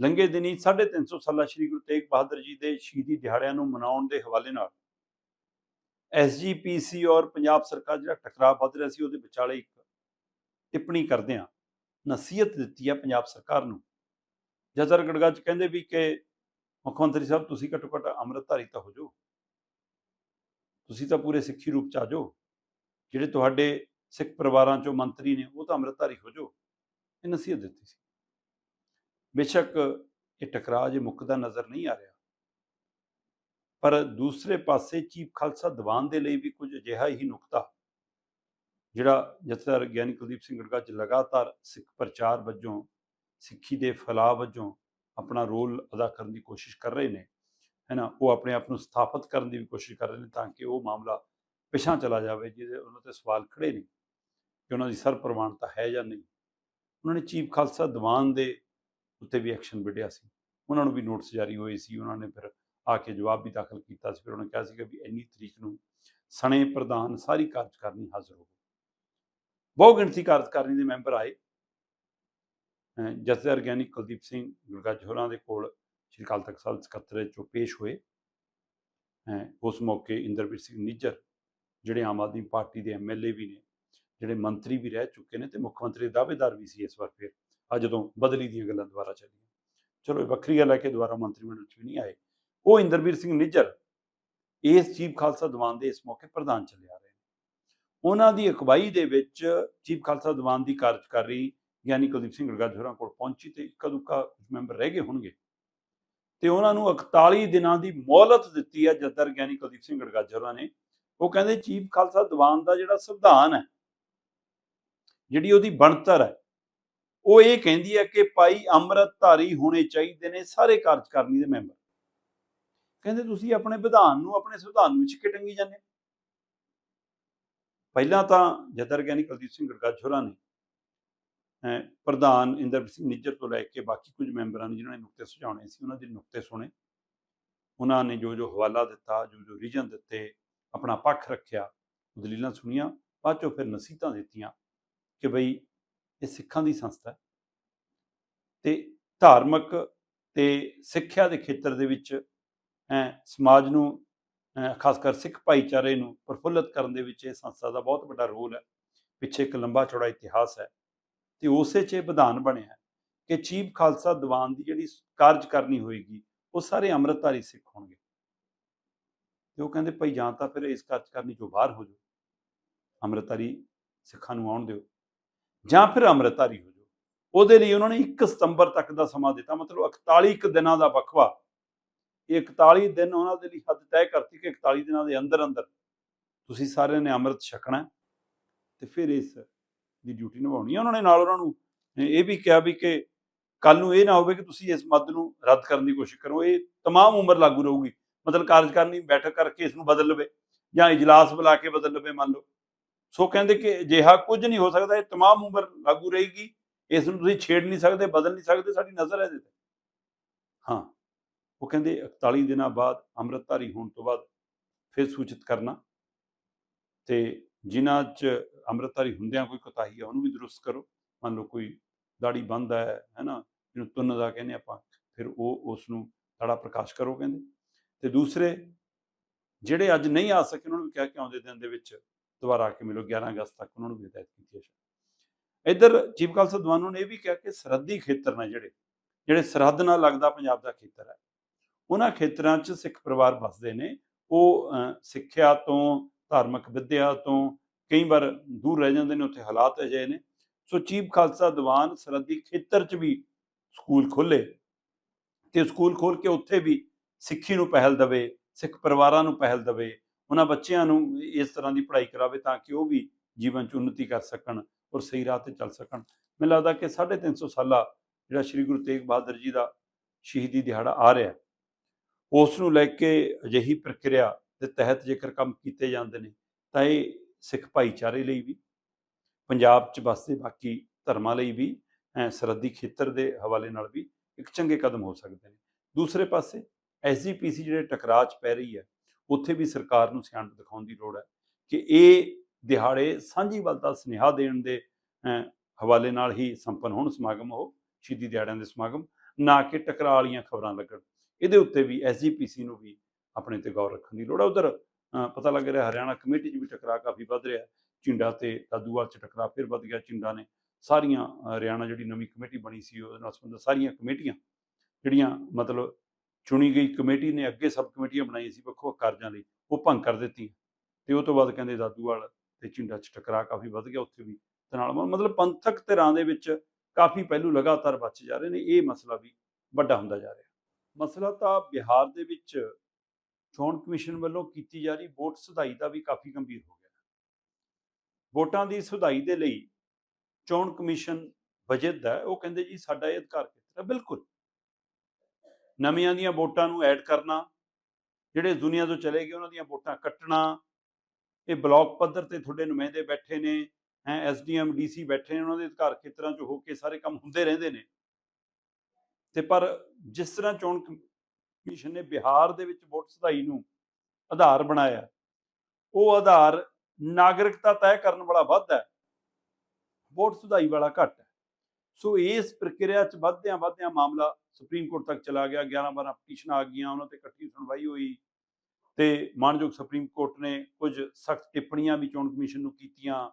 ਲੰਗੇ ਦਿਨੀ 350 ਸਾਲਾ ਸ੍ਰੀ ਗੁਰੂ ਤੇਗ ਬਹਾਦਰ ਜੀ ਦੇ ਸ਼ਹੀਦੀ ਦਿਹਾੜਿਆਂ ਨੂੰ ਮਨਾਉਣ ਦੇ ਹਵਾਲੇ ਨਾਲ ਐਸਜੀਪੀਸੀ ਔਰ ਪੰਜਾਬ ਸਰਕਾਰ ਜਿਹੜਾ ਟਕਰਾਅ ਵੱਧ ਰਿਹਾ ਸੀ, ਉਹਦੇ ਵਿਚਾਲੇ ਇੱਕ ਟਿੱਪਣੀ ਕਰਦੇ ਆ ਨਸੀਹਤ ਦਿੱਤੀ ਹੈ ਪੰਜਾਬ ਸਰਕਾਰ ਨੂੰ। ਜਥਾਰ ਗੜਗਾ 'ਚ ਕਹਿੰਦੇ ਵੀ ਕਿ ਮੁੱਖ ਮੰਤਰੀ ਸਾਹਿਬ, ਤੁਸੀਂ ਘੱਟੋ ਘੱਟ ਅੰਮ੍ਰਿਤਧਾਰੀ ਤਾਂ ਹੋ ਜਾਓ। ਤੁਸੀਂ ਤਾਂ ਪੂਰੇ ਸਿੱਖੀ ਰੂਪ ਚ ਆ ਜਾਓ। ਜਿਹੜੇ ਤੁਹਾਡੇ ਸਿੱਖ ਪਰਿਵਾਰਾਂ ਚੋਂ ਮੰਤਰੀ ਨੇ, ਉਹ ਤਾਂ ਅੰਮ੍ਰਿਤਧਾਰੀ ਹੋ ਜਾਓ। ਇਹ ਨਸੀਹਤ ਦਿੱਤੀ ਸੀ। ਬੇਸ਼ੱਕ ਇਹ ਟਕਰਾਅ ਜੇ ਮੁੱਕਦਾ ਨਜ਼ਰ ਨਹੀਂ ਆ ਰਿਹਾ। ਪਰ ਦੂਸਰੇ ਪਾਸੇ ਚੀਫ ਖਾਲਸਾ ਦੀਵਾਨ ਦੇ ਲਈ ਵੀ ਕੁਝ ਅਜਿਹਾ ਹੀ ਨੁਕਤਾ ਜਿਹੜਾ ਜਥੇਦਾਰ ਗਿਆਨੀ ਕੁਲਦੀਪ ਸਿੰਘ ਗੜਗਾਚ ਲਗਾਤਾਰ ਸਿੱਖ ਪ੍ਰਚਾਰ ਵਜੋਂ, ਸਿੱਖੀ ਦੇ ਫੈਲਾਅ ਵਜੋਂ ਆਪਣਾ ਰੋਲ ਅਦਾ ਕਰਨ ਦੀ ਕੋਸ਼ਿਸ਼ ਕਰ ਰਹੇ ਨੇ, ਹੈ ਨਾ? ਉਹ ਆਪਣੇ ਆਪ ਨੂੰ ਸਥਾਪਿਤ ਕਰਨ ਦੀ ਵੀ ਕੋਸ਼ਿਸ਼ ਕਰ ਰਹੇ ਨੇ ਤਾਂ ਕਿ ਉਹ ਮਾਮਲਾ ਪਿਛਾਂ ਚਲਾ ਜਾਵੇ, ਜਿਹਦੇ ਉਹਨਾਂ ਤੇ ਸਵਾਲ ਖੜੇ ਨੇ ਕਿ ਉਹਨਾਂ ਦੀ ਸਰ ਸਰਪ੍ਰਵਾਨਤਾ ਹੈ ਜਾਂ ਨਹੀਂ। ਉਹਨਾਂ ਨੇ ਚੀਫ ਖਾਲਸਾ ਦੀਵਾਨ ਦੇ ਉੱਤੇ ਵੀ ਐਕਸ਼ਨ ਵਿੱਢਿਆ ਸੀ। ਉਹਨਾਂ ਨੂੰ ਵੀ ਨੋਟਿਸ ਜਾਰੀ ਹੋਏ ਸੀ, ਉਹਨਾਂ ਨੇ ਫਿਰ ਆ ਕੇ ਜਵਾਬ ਵੀ ਦਾਖਲ ਕੀਤਾ ਸੀ। ਫਿਰ ਉਹਨਾਂ ਨੇ ਕਿਹਾ ਸੀ ਕਿ ਵੀ ਇੰਨੀ ਤਰੀਕ ਨੂੰ ਸਣੇ ਪ੍ਰਧਾਨ ਸਾਰੀ ਕਾਰਜਕਾਰਨੀ ਹਾਜ਼ਰ ਹੋਵੇ। ਬਹੁ ਗਿਣਤੀ ਕਾਰਜਕਾਰਨੀ ਦੇ ਮੈਂਬਰ ਆਏ। ਜਥੇਦਾਰ ਗਿਆਨੀ ਕੁਲਦੀਪ ਸਿੰਘ ਗੁਰਗੱਜ ਹੋਰਾਂ ਦੇ ਕੋਲ ਸ਼੍ਰੀ ਅਕਾਲ ਤਖਤ ਸਾਹਿਬ ਸਕੱਤਰੇਤ ਚੋਂ ਪੇਸ਼ ਹੋਏ। ਅਹ ਉਸ ਮੌਕੇ ਇੰਦਰਵੀਰ ਸਿੰਘ ਨਿੱਜਰ, ਜਿਹੜੇ ਆਮ ਆਦਮੀ ਪਾਰਟੀ ਦੇ ਐਮਐਲਏ ਵੀ ਨੇ, ਜਿਹੜੇ ਮੰਤਰੀ ਵੀ ਰਹਿ ਚੁੱਕੇ ਨੇ ਤੇ ਮੁੱਖ ਮੰਤਰੀ ਦਾਅਵੇਦਾਰ ਵੀ ਸੀ ਇਸ ਵਾਰ ਫਿਰ ਆ ਜਦੋਂ ਬਦਲੀ ਦੀਆਂ ਗੱਲਾਂ ਦੁਬਾਰਾ ਚੱਲੀਆਂ। ਚਲੋ ਇਹ ਵੱਖਰੀ ਗੱਲ ਹੈ ਕਿ ਦੁਬਾਰਾ ਮੰਤਰੀ ਮੰਡਲ 'ਚ ਵੀ ਨਹੀਂ ਆਏ। ਉਹ ਇੰਦਰਵੀਰ ਸਿੰਘ ਨਿੱਜਰ, ਇਸ ਚੀਫ ਖਾਲਸਾ ਦੀਵਾਨ ਦੇ ਇਸ ਮੌਕੇ ਪ੍ਰਧਾਨ ਚੱਲੇ ਆ ਰਹੇ ਉਹਨਾਂ ਦੀ ਅਗਵਾਈ ਦੇ ਵਿੱਚ ਚੀਫ ਖਾਲਸਾ ਦੀਵਾਨ ਦੀ ਕਾਰਜਕਾਰੀ ਗਿਆਨੀ ਕੁਲਦੀਪ ਸਿੰਘ ਗੜਗੜ ਹੋਰਾਂ ਕੋਲ ਪਹੁੰਚੀ ਤੇ ਇੱਕਾ ਦੁੱਕਾ ਕੁਝ ਮੈਂਬਰ ਰਹਿ ਗਏ ਹੋਣਗੇ। ਤੇ ਉਹਨਾਂ ਨੂੰ 41 ਦਿਨਾਂ ਦੀ ਮੌਲਤ ਦਿੱਤੀ ਹੈ ਜਦਰ ਗਿਆਨੀ ਕੁਲਦੀਪ ਸਿੰਘ ਗੜਗੜ ਹੋਰਾਂ ਨੇ। ਉਹ ਕਹਿੰਦੇ ਚੀਫ ਖਾਲਸਾ ਦੀਵਾਨ ਦਾ ਜਿਹੜਾ ਸੰਵਿਧਾਨ ਹੈ, ਜਿਹੜੀ ਉਹਦੀ ਬਣਤਰ ਹੈ, ਉਹ ਇਹ ਕਹਿੰਦੀ ਹੈ ਕਿ ਭਾਈ ਅੰਮ੍ਰਿਤਧਾਰੀ ਹੋਣੇ ਚਾਹੀਦੇ ਨੇ ਸਾਰੇ ਕਾਰਜਕਾਰਨੀ ਦੇ ਮੈਂਬਰ। ਕਹਿੰਦੇ ਤੁਸੀਂ ਆਪਣੇ ਵਿਧਾਨ ਨੂੰ, ਆਪਣੇ ਸੰਵਿਧਾਨ ਨੂੰ ਵਿੱਚ ਟੰਗੀ ਜਾਂਦੇ ਹੋ। ਪਹਿਲਾਂ ਤਾਂ ਜਦਰ ਗਿਆਨੀ ਕੁਲਦੀਪ ਸਿੰਘ ਗੜਗੜ ਹੋਰਾਂ ਨੇ ਪ੍ਰਧਾਨ ਇੰਦਰਪ੍ਰੀਤ ਸਿੰਘ ਨਿੱਜਰ ਤੋਂ ਲੈ ਕੇ ਬਾਕੀ ਕੁਝ ਮੈਂਬਰਾਂ ਨੇ ਜਿਨ੍ਹਾਂ ਨੇ ਨੁਕਤੇ ਸੁਝਾਉਣੇ ਸੀ, ਉਹਨਾਂ ਦੇ ਨੁਕਤੇ ਸੁਣੇ। ਉਹਨਾਂ ਨੇ ਜੋ ਜੋ ਹਵਾਲਾ ਦਿੱਤਾ, ਜੋ ਜੋ ਰੀਜਨ ਦਿੱਤੇ, ਆਪਣਾ ਪੱਖ ਰੱਖਿਆ, ਦਲੀਲਾਂ ਸੁਣੀਆਂ, ਬਾਅਦ ਚੋਂ ਫਿਰ ਨਸੀਹਤਾਂ ਦਿੱਤੀਆਂ ਕਿ ਬਈ ਇਹ ਸਿੱਖਾਂ ਦੀ ਸੰਸਥਾ ਹੈ। ਤੇ ਧਾਰਮਿਕ ਤੇ ਸਿੱਖਿਆ ਦੇ ਖੇਤਰ ਦੇ ਵਿੱਚ ਅਹ ਸਮਾਜ ਨੂੰ ਖਾਸ ਕਰ ਸਿੱਖ ਭਾਈਚਾਰੇ ਨੂੰ ਪ੍ਰਫੁੱਲਤ ਕਰਨ ਦੇ ਵਿੱਚ ਇਹ ਸੰਸਥਾ ਦਾ ਬਹੁਤ ਵੱਡਾ ਰੋਲ ਹੈ, ਪਿੱਛੇ ਇੱਕ ਲੰਬਾ ਚੌੜਾ ਇਤਿਹਾਸ ਹੈ ਤੇ ਉਸੇ 'ਚ ਇਹ ਵਿਧਾਨ ਬਣਿਆ ਹੈ ਕਿ ਚੀਫ ਖਾਲਸਾ ਦੀਵਾਨ ਦੀ ਜਿਹੜੀ ਕਾਰਜ ਕਰਨੀ ਹੋਏਗੀ, ਉਹ ਸਾਰੇ ਅੰਮ੍ਰਿਤਧਾਰੀ ਸਿੱਖ ਹੋਣਗੇ। ਤੇ ਉਹ ਕਹਿੰਦੇ, ਭਾਈ ਜਾਂ ਤਾਂ ਫਿਰ ਇਸ ਕਾਰਜ ਕਰਨੀ ਜੋ ਬਾਹਰ ਹੋ ਜਾਓ, ਅੰਮ੍ਰਿਤਧਾਰੀ ਸਿੱਖਾਂ ਨੂੰ ਆਉਣ ਦਿਓ, ਜਾਂ ਫਿਰ ਅੰਮ੍ਰਿਤਧਾਰੀ ਹੋ ਜਾਓ। ਉਹਦੇ ਲਈ ਉਹਨਾਂ ਨੇ 1 ਸਤੰਬਰ ਤੱਕ ਦਾ ਸਮਾਂ ਦਿੱਤਾ, ਮਤਲਬ 41 ਕੁ ਦਿਨਾਂ ਦਾ ਵਕਵਾ ਇਹ 41 ਦਿਨ ਉਹਨਾਂ ਦੇ ਲਈ ਹੱਦ ਤੈਅ ਕਰਤੀ ਕਿ 41 ਦਿਨਾਂ ਦੇ ਅੰਦਰ ਅੰਦਰ ਤੁਸੀਂ ਸਾਰਿਆਂ ਨੇ ਅੰਮ੍ਰਿਤ ਛਕਣਾ ਹੈ ਤੇ ਫਿਰ ਇਸ ਦੀ ਡਿਊਟੀ ਨਿਭਾਉਣੀ ਹੈ ਉਹਨਾਂ ਨੇ ਨਾਲ ਉਹਨਾਂ ਨੂੰ ਇਹ ਵੀ ਕਿਹਾ ਵੀ ਕਿ ਕੱਲ ਨੂੰ ਇਹ ਨਾ ਹੋਵੇ ਕਿ ਤੁਸੀਂ ਇਸ ਮੱਦ ਨੂੰ ਰੱਦ ਕਰਨ ਦੀ ਕੋਸ਼ਿਸ਼ ਕਰੋ ਇਹ तमाम ਉਮਰ ਲਾਗੂ ਰਹੂਗੀ ਮਤਲਬ ਕਾਰਜਕਾਰਨੀ ਬੈਠਕ ਕਰਕੇ ਇਸ ਨੂੰ ਬਦਲ ਲਵੇ ਜਾਂ ਇਜਲਾਸ ਬੁਲਾ ਕੇ ਬਦਲ ਲਵੇ ਮੰਨ ਲਓ ਸੋ ਕਹਿੰਦੇ ਕਿ ਅਜਿਹਾ ਕੁਝ ਨਹੀਂ ਹੋ ਸਕਦਾ ਇਹ तमाम ਉਮਰ ਲਾਗੂ ਰਹੇਗੀ ਇਸ ਨੂੰ ਤੁਸੀਂ ਛੇੜ ਨਹੀਂ ਸਕਦੇ ਬਦਲ ਨਹੀਂ ਸਕਦੇ ਸਾਡੀ ਨਜ਼ਰ ਹੈ ਇਹਦੇ ਤੇ ਹਾਂ ਉਹ ਕਹਿੰਦੇ 41 ਦਿਨਾਂ ਬਾਅਦ ਅੰਮ੍ਰਿਤਧਾਰੀ ਹੋਣ ਤੋਂ ਬਾਅਦ ਫਿਰ ਸੂਚਿਤ ਕਰਨਾ। ਤੇ ਜਿਨ੍ਹਾਂ 'ਚ ਅੰਮ੍ਰਿਤਧਾਰੀ ਹੁੰਦਿਆਂ ਕੋਈ ਕੋਤਾਹੀ ਹੈ ਉਹਨੂੰ ਵੀ ਦਰੁਸਤ ਕਰੋ। ਮੰਨ ਲਓ ਕੋਈ ਦਾੜੀ ਬੰਦ ਹੈ, ਹੈਨਾ? ਜਿਹਨੂੰ ਤੁੰਨ ਦਾ ਕਹਿੰਦੇ ਆਪਾਂ, ਫਿਰ ਉਹ ਉਸ ਨੂੰ ਦਾੜਾ ਪ੍ਰਕਾਸ਼ ਕਰੋ ਕਹਿੰਦੇ। ਤੇ ਦੂਸਰੇ, ਜਿਹੜੇ ਅੱਜ ਨਹੀਂ ਆ ਸਕੇ, ਉਹਨਾਂ ਨੂੰ ਵੀ ਕਿਹਾ ਕਿ ਆਉਂਦੇ ਦਿਨ ਦੇ ਵਿੱਚ ਦੁਬਾਰਾ ਆ ਕੇ ਮਿਲੋ 11 ਅਗਸਤ ਤੱਕ ਉਹਨਾਂ ਨੂੰ ਵੀ ਹਦਾਇਤ ਕੀਤੀ ਹੈ ਇੱਧਰ ਚੀਫ ਖਾਲਸਾ ਦੀਵਾਨ ਨੇ ਇਹ ਵੀ ਕਿਹਾ ਕਿ ਸਰਹੱਦੀ ਖੇਤਰ ਨੇ ਜਿਹੜੇ ਜਿਹੜੇ ਸਰਹੱਦ ਨਾਲ ਲੱਗਦਾ ਪੰਜਾਬ ਦਾ ਖੇਤਰ ਹੈ। ਉਹਨਾਂ ਖੇਤਰਾਂ 'ਚ ਸਿੱਖ ਪਰਿਵਾਰ ਵੱਸਦੇ ਨੇ। ਉਹ ਸਿੱਖਿਆ ਤੋਂ, ਧਾਰਮਿਕ ਵਿਦਿਆ ਤੋਂ ਕਈ ਵਾਰ ਦੂਰ ਰਹਿ ਜਾਂਦੇ ਨੇ, ਉੱਥੇ ਹਾਲਾਤ ਅਜਿਹੇ ਨੇ। ਸੋ ਚੀਫ ਖਾਲਸਾ ਦੀਵਾਨ ਸਰਹੱਦੀ ਖੇਤਰ 'ਚ ਵੀ ਸਕੂਲ ਖੋਲੇ ਤੇ ਸਕੂਲ ਖੋਲ ਕੇ ਉੱਥੇ ਵੀ ਸਿੱਖੀ ਨੂੰ ਪਹਿਲ ਦੇਵੇ, ਸਿੱਖ ਪਰਿਵਾਰਾਂ ਨੂੰ ਪਹਿਲ ਦੇਵੇ, ਉਹਨਾਂ ਬੱਚਿਆਂ ਨੂੰ ਇਸ ਤਰ੍ਹਾਂ ਦੀ ਪੜ੍ਹਾਈ ਕਰਾਵੇ ਤਾਂ ਕਿ ਉਹ ਵੀ ਜੀਵਨ 'ਚ ਉન્નਤੀ ਕਰ ਸਕਣ ਔਰ ਸਹੀ ਰਾਹ ਤੇ ਚੱਲ ਸਕਣ। ਮੈਨੂੰ ਲੱਗਦਾ ਕਿ 350 ਸਾਲਾ ਜਿਹੜਾ ਸ੍ਰੀ ਗੁਰੂ ਤੇਗ ਬਹਾਦਰ ਜੀ ਦਾ ਸ਼ਹੀਦੀ ਦਿਹਾੜਾ ਆ ਰਿਹਾ। ਉਸ ਨੂੰ ਲੈ ਕੇ ਅਜਿਹੀ ਪ੍ਰਕਿਰਿਆ ਦੇ ਤਹਿਤ ਜੇਕਰ ਕੰਮ ਕੀਤੇ ਜਾਂਦੇ ਨੇ, ਤਾਂ ਇਹ ਸਿੱਖ ਭਾਈਚਾਰੇ ਲਈ ਵੀ, ਪੰਜਾਬ 'ਚ ਵਸਦੇ ਬਾਕੀ ਧਰਮਾਂ ਲਈ ਵੀ ਸਰਹੱਦੀ ਖੇਤਰ ਦੇ ਹਵਾਲੇ ਨਾਲ ਵੀ ਇੱਕ ਚੰਗੇ ਕਦਮ ਹੋ ਸਕਦੇ ਨੇ। ਦੂਸਰੇ ਪਾਸੇ ਐਸਜੀਪੀਸੀ ਜਿਹੜੇ ਟਕਰਾਅ 'ਚ ਪੈ ਰਹੀ ਹੈ, ਉੱਥੇ ਵੀ ਸਰਕਾਰ ਨੂੰ ਸਿਆਣਪ ਦਿਖਾਉਣ ਦੀ ਲੋੜ ਹੈ ਕਿ ਇਹ ਦਿਹਾੜੇ ਸਾਂਝੀਵਾਲਤਾ ਸੁਨੇਹਾ ਦੇਣ ਦੇ ਹਵਾਲੇ ਨਾਲ ਹੀ ਸੰਪੰਨ ਹੋਣ ਸਮਾਗਮ ਉਹ, ਸ਼ਹੀਦੀ ਦਿਹਾੜਿਆਂ ਦੇ ਸਮਾਗਮ, ਨਾ ਕਿ ਟਕਰਾਅ ਵਾਲੀਆਂ ਖਬਰਾਂ ਲੱਗਣ। ਇਹਦੇ ਉੱਤੇ ਵੀ ਐਸਜੀਪੀਸੀ ਨੂੰ ਵੀ ਆਪਣੇ ਤੇ ਗੌਰ ਰੱਖਣ ਦੀ ਲੋੜ ਹੈ ਉਧਰ ਪਤਾ ਲੱਗ ਰਿਹਾ ਹਰਿਆਣਾ ਕਮੇਟੀ 'ਚ ਵੀ ਟਕਰਾਅ ਕਾਫੀ ਵੱਧ ਰਿਹਾ। ਚਿੰਡਾ ਤੇ ਦਾਦੂਵਾਲ 'ਚ ਟਕਰਾਅ ਫਿਰ ਵੱਧ ਗਿਆ। ਚਿੰਡਾ ਨੇ ਸਾਰੀਆਂ ਹਰਿਆਣਾ ਜਿਹੜੀ ਨਵੀਂ ਕਮੇਟੀ ਬਣੀ ਸੀ, ਉਹਦੇ ਨਾਲ ਸੰਬੰਧਿਤ ਸਾਰੀਆਂ ਕਮੇਟੀਆਂ ਜਿਹੜੀਆਂ ਮਤਲਬ ਚੁਣੀ ਗਈ ਕਮੇਟੀ ਨੇ, ਅੱਗੇ ਸਬ ਕਮੇਟੀਆਂ ਬਣਾਈਆਂ ਸੀ ਵੱਖੋ ਵੱਖ ਕਾਰਜਾਂ ਲਈ, ਉਹ ਭੰਗ ਕਰ ਦਿੱਤੀਆਂ। ਤੇ ਉਹ ਤੋਂ ਬਾਅਦ ਕਹਿੰਦੇ ਦਾਦੂਵਾਲ ਤੇ ਚਿੰਡਾ 'ਚ ਟਕਰਾਅ ਕਾਫੀ ਵੱਧ ਗਿਆ ਉੱਥੇ ਵੀ। ਤਣਾਅ ਮਤਲਬ ਪੰਥਕ ਧਿਰਾਂ ਦੇ ਵਿੱਚ ਕਾਫੀ ਪਹਿਲੂ ਲਗਾਤਾਰ ਬਚ ਜਾ ਰਹੇ ਨੇ। ਇਹ ਮਸਲਾ ਵੀ ਵੱਡਾ ਹੁੰਦਾ ਜਾ ਰਿਹਾ। ਮਸਲਾ ਤਾਂ ਬਿਹਾਰ ਦੇ ਵਿੱਚ ਚੋਣ ਕਮਿਸ਼ਨ ਵੱਲੋਂ ਕੀਤੀ ਜਾ ਰਹੀ ਵੋਟ ਸੁਧਾਈ ਦਾ ਵੀ ਕਾਫੀ ਗੰਭੀਰ ਹੋ ਗਿਆ। ਵੋਟਾਂ ਦੀ ਸੁਧਾਈ ਦੇ ਲਈ ਚੋਣ ਕਮਿਸ਼ਨ ਵਜਦ ਹੈ। ਉਹ ਕਹਿੰਦੇ ਜੀ ਸਾਡਾ ਇਹ ਅਧਿਕਾਰ ਖੇਤਰ ਹੈ। ਬਿਲਕੁਲ। ਨਵੀਆਂ ਦੀਆਂ ਵੋਟਾਂ ਨੂੰ ਐਡ ਕਰਨਾ, ਜਿਹੜੇ ਦੁਨੀਆ ਤੋਂ ਚਲੇ ਗਏ, ਉਹਨਾਂ ਦੀਆਂ ਵੋਟਾਂ ਕੱਟਣਾ, ਇਹ ਬਲਾਕ ਪੱਧਰ ਤੇ ਤੁਹਾਡੇ ਨੁਮਾਇੰਦੇ ਬੈਠੇ ਨੇ, ਹੈ ਐਸਡੀਐਮ ਡੀਸੀ ਬੈਠੇ ਨੇ, ਉਹਨਾਂ ਦੇ ਅਧਿਕਾਰ ਖੇਤਰਾਂ 'ਚ ਹੋ ਕੇ ਸਾਰੇ ਕੰਮ ਹੁੰਦੇ ਰਹਿੰਦੇ ਨੇ। ਤੇ ਪਰ ਜਿਸ ਤਰ੍ਹਾਂ ਚੋਣ ਕਮਿਸ਼ਨ ਨੇ ਬਿਹਾਰ ਦੇ ਵਿੱਚ ਵੋਟ ਸੁਧਾਈ ਨੂੰ ਆਧਾਰ ਬਣਾਇਆ, ਉਹ ਆਧਾਰ ਨਾਗਰਿਕਤਾ ਤੈਅ ਕਰਨ ਵਾਲਾ ਵੱਧ ਹੈ, ਵੋਟ ਸੁਧਾਈ ਵਾਲਾ ਘੱਟ ਹੈ। ਸੋ ਇਸ ਪ੍ਰਕਿਰਿਆ 'ਚ ਵੱਧਦਿਆਂ ਵੱਧਦਿਆਂ ਮਾਮਲਾ ਸੁਪਰੀਮ ਕੋਰਟ ਤੱਕ ਚਲਾ ਗਿਆ 11 12 ਪਟੀਸ਼ਨਾਂ ਆ ਗਈਆਂ, ਉਹਨਾਂ ਤੇ ਇਕੱਠੀ ਸੁਣਵਾਈ ਹੋਈ ਤੇ ਮਾਨਯੋਗ ਸੁਪਰੀਮ ਕੋਰਟ ਨੇ ਕੁਝ ਸਖਤ ਟਿੱਪਣੀਆਂ ਵੀ ਚੋਣ ਕਮਿਸ਼ਨ ਨੂੰ ਕੀਤੀਆਂ।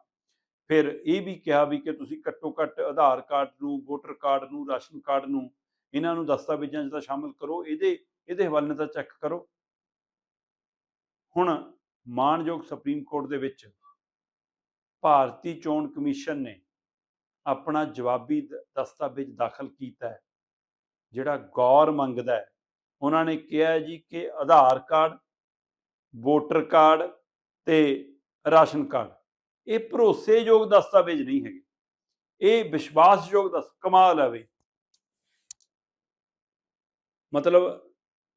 ਫਿਰ ਇਹ ਵੀ ਕਿਹਾ ਵੀ ਕਿ ਤੁਸੀਂ ਘੱਟੋ ਘੱਟ ਆਧਾਰ ਕਾਰਡ ਨੂੰ, ਵੋਟਰ ਕਾਰਡ ਨੂੰ, ਰਾਸ਼ਨ ਕਾਰਡ ਨੂੰ ਇਹਨਾਂ ਨੂੰ ਦਸਤਾਵੇਜ਼ਾਂ 'ਚ ਤਾਂ ਸ਼ਾਮਲ ਕਰੋ, ਇਹਦੇ ਇਹਦੇ ਹਵਾਲੇ ਤਾਂ ਚੈੱਕ ਕਰੋ। ਹੁਣ ਮਾਨਯੋਗ ਸੁਪਰੀਮ ਕੋਰਟ ਦੇ ਵਿੱਚ ਭਾਰਤੀ ਚੋਣ ਕਮਿਸ਼ਨ ਨੇ ਆਪਣਾ ਜਵਾਬੀ ਦ- ਦਸਤਾਵੇਜ਼ ਦਾਖਲ ਕੀਤਾ ਹੈ, ਜਿਹੜਾ ਗੌਰ ਮੰਗਦਾ ਹੈ। ਉਹਨਾਂ ਨੇ ਕਿਹਾ ਜੀ ਕਿ ਆਧਾਰ ਕਾਰਡ, ਵੋਟਰ ਕਾਰਡ ਤੇ ਰਾਸ਼ਨ ਕਾਰਡ, ਇਹ ਭਰੋਸੇਯੋਗ ਦਸਤਾਵੇਜ਼ ਨਹੀਂ ਹੈਗੇ। ਇਹ ਵਿਸ਼ਵਾਸਯੋਗ ਦਸ, ਕਮਾਲ ਹੈ ਬਈ। ਮਤਲਬ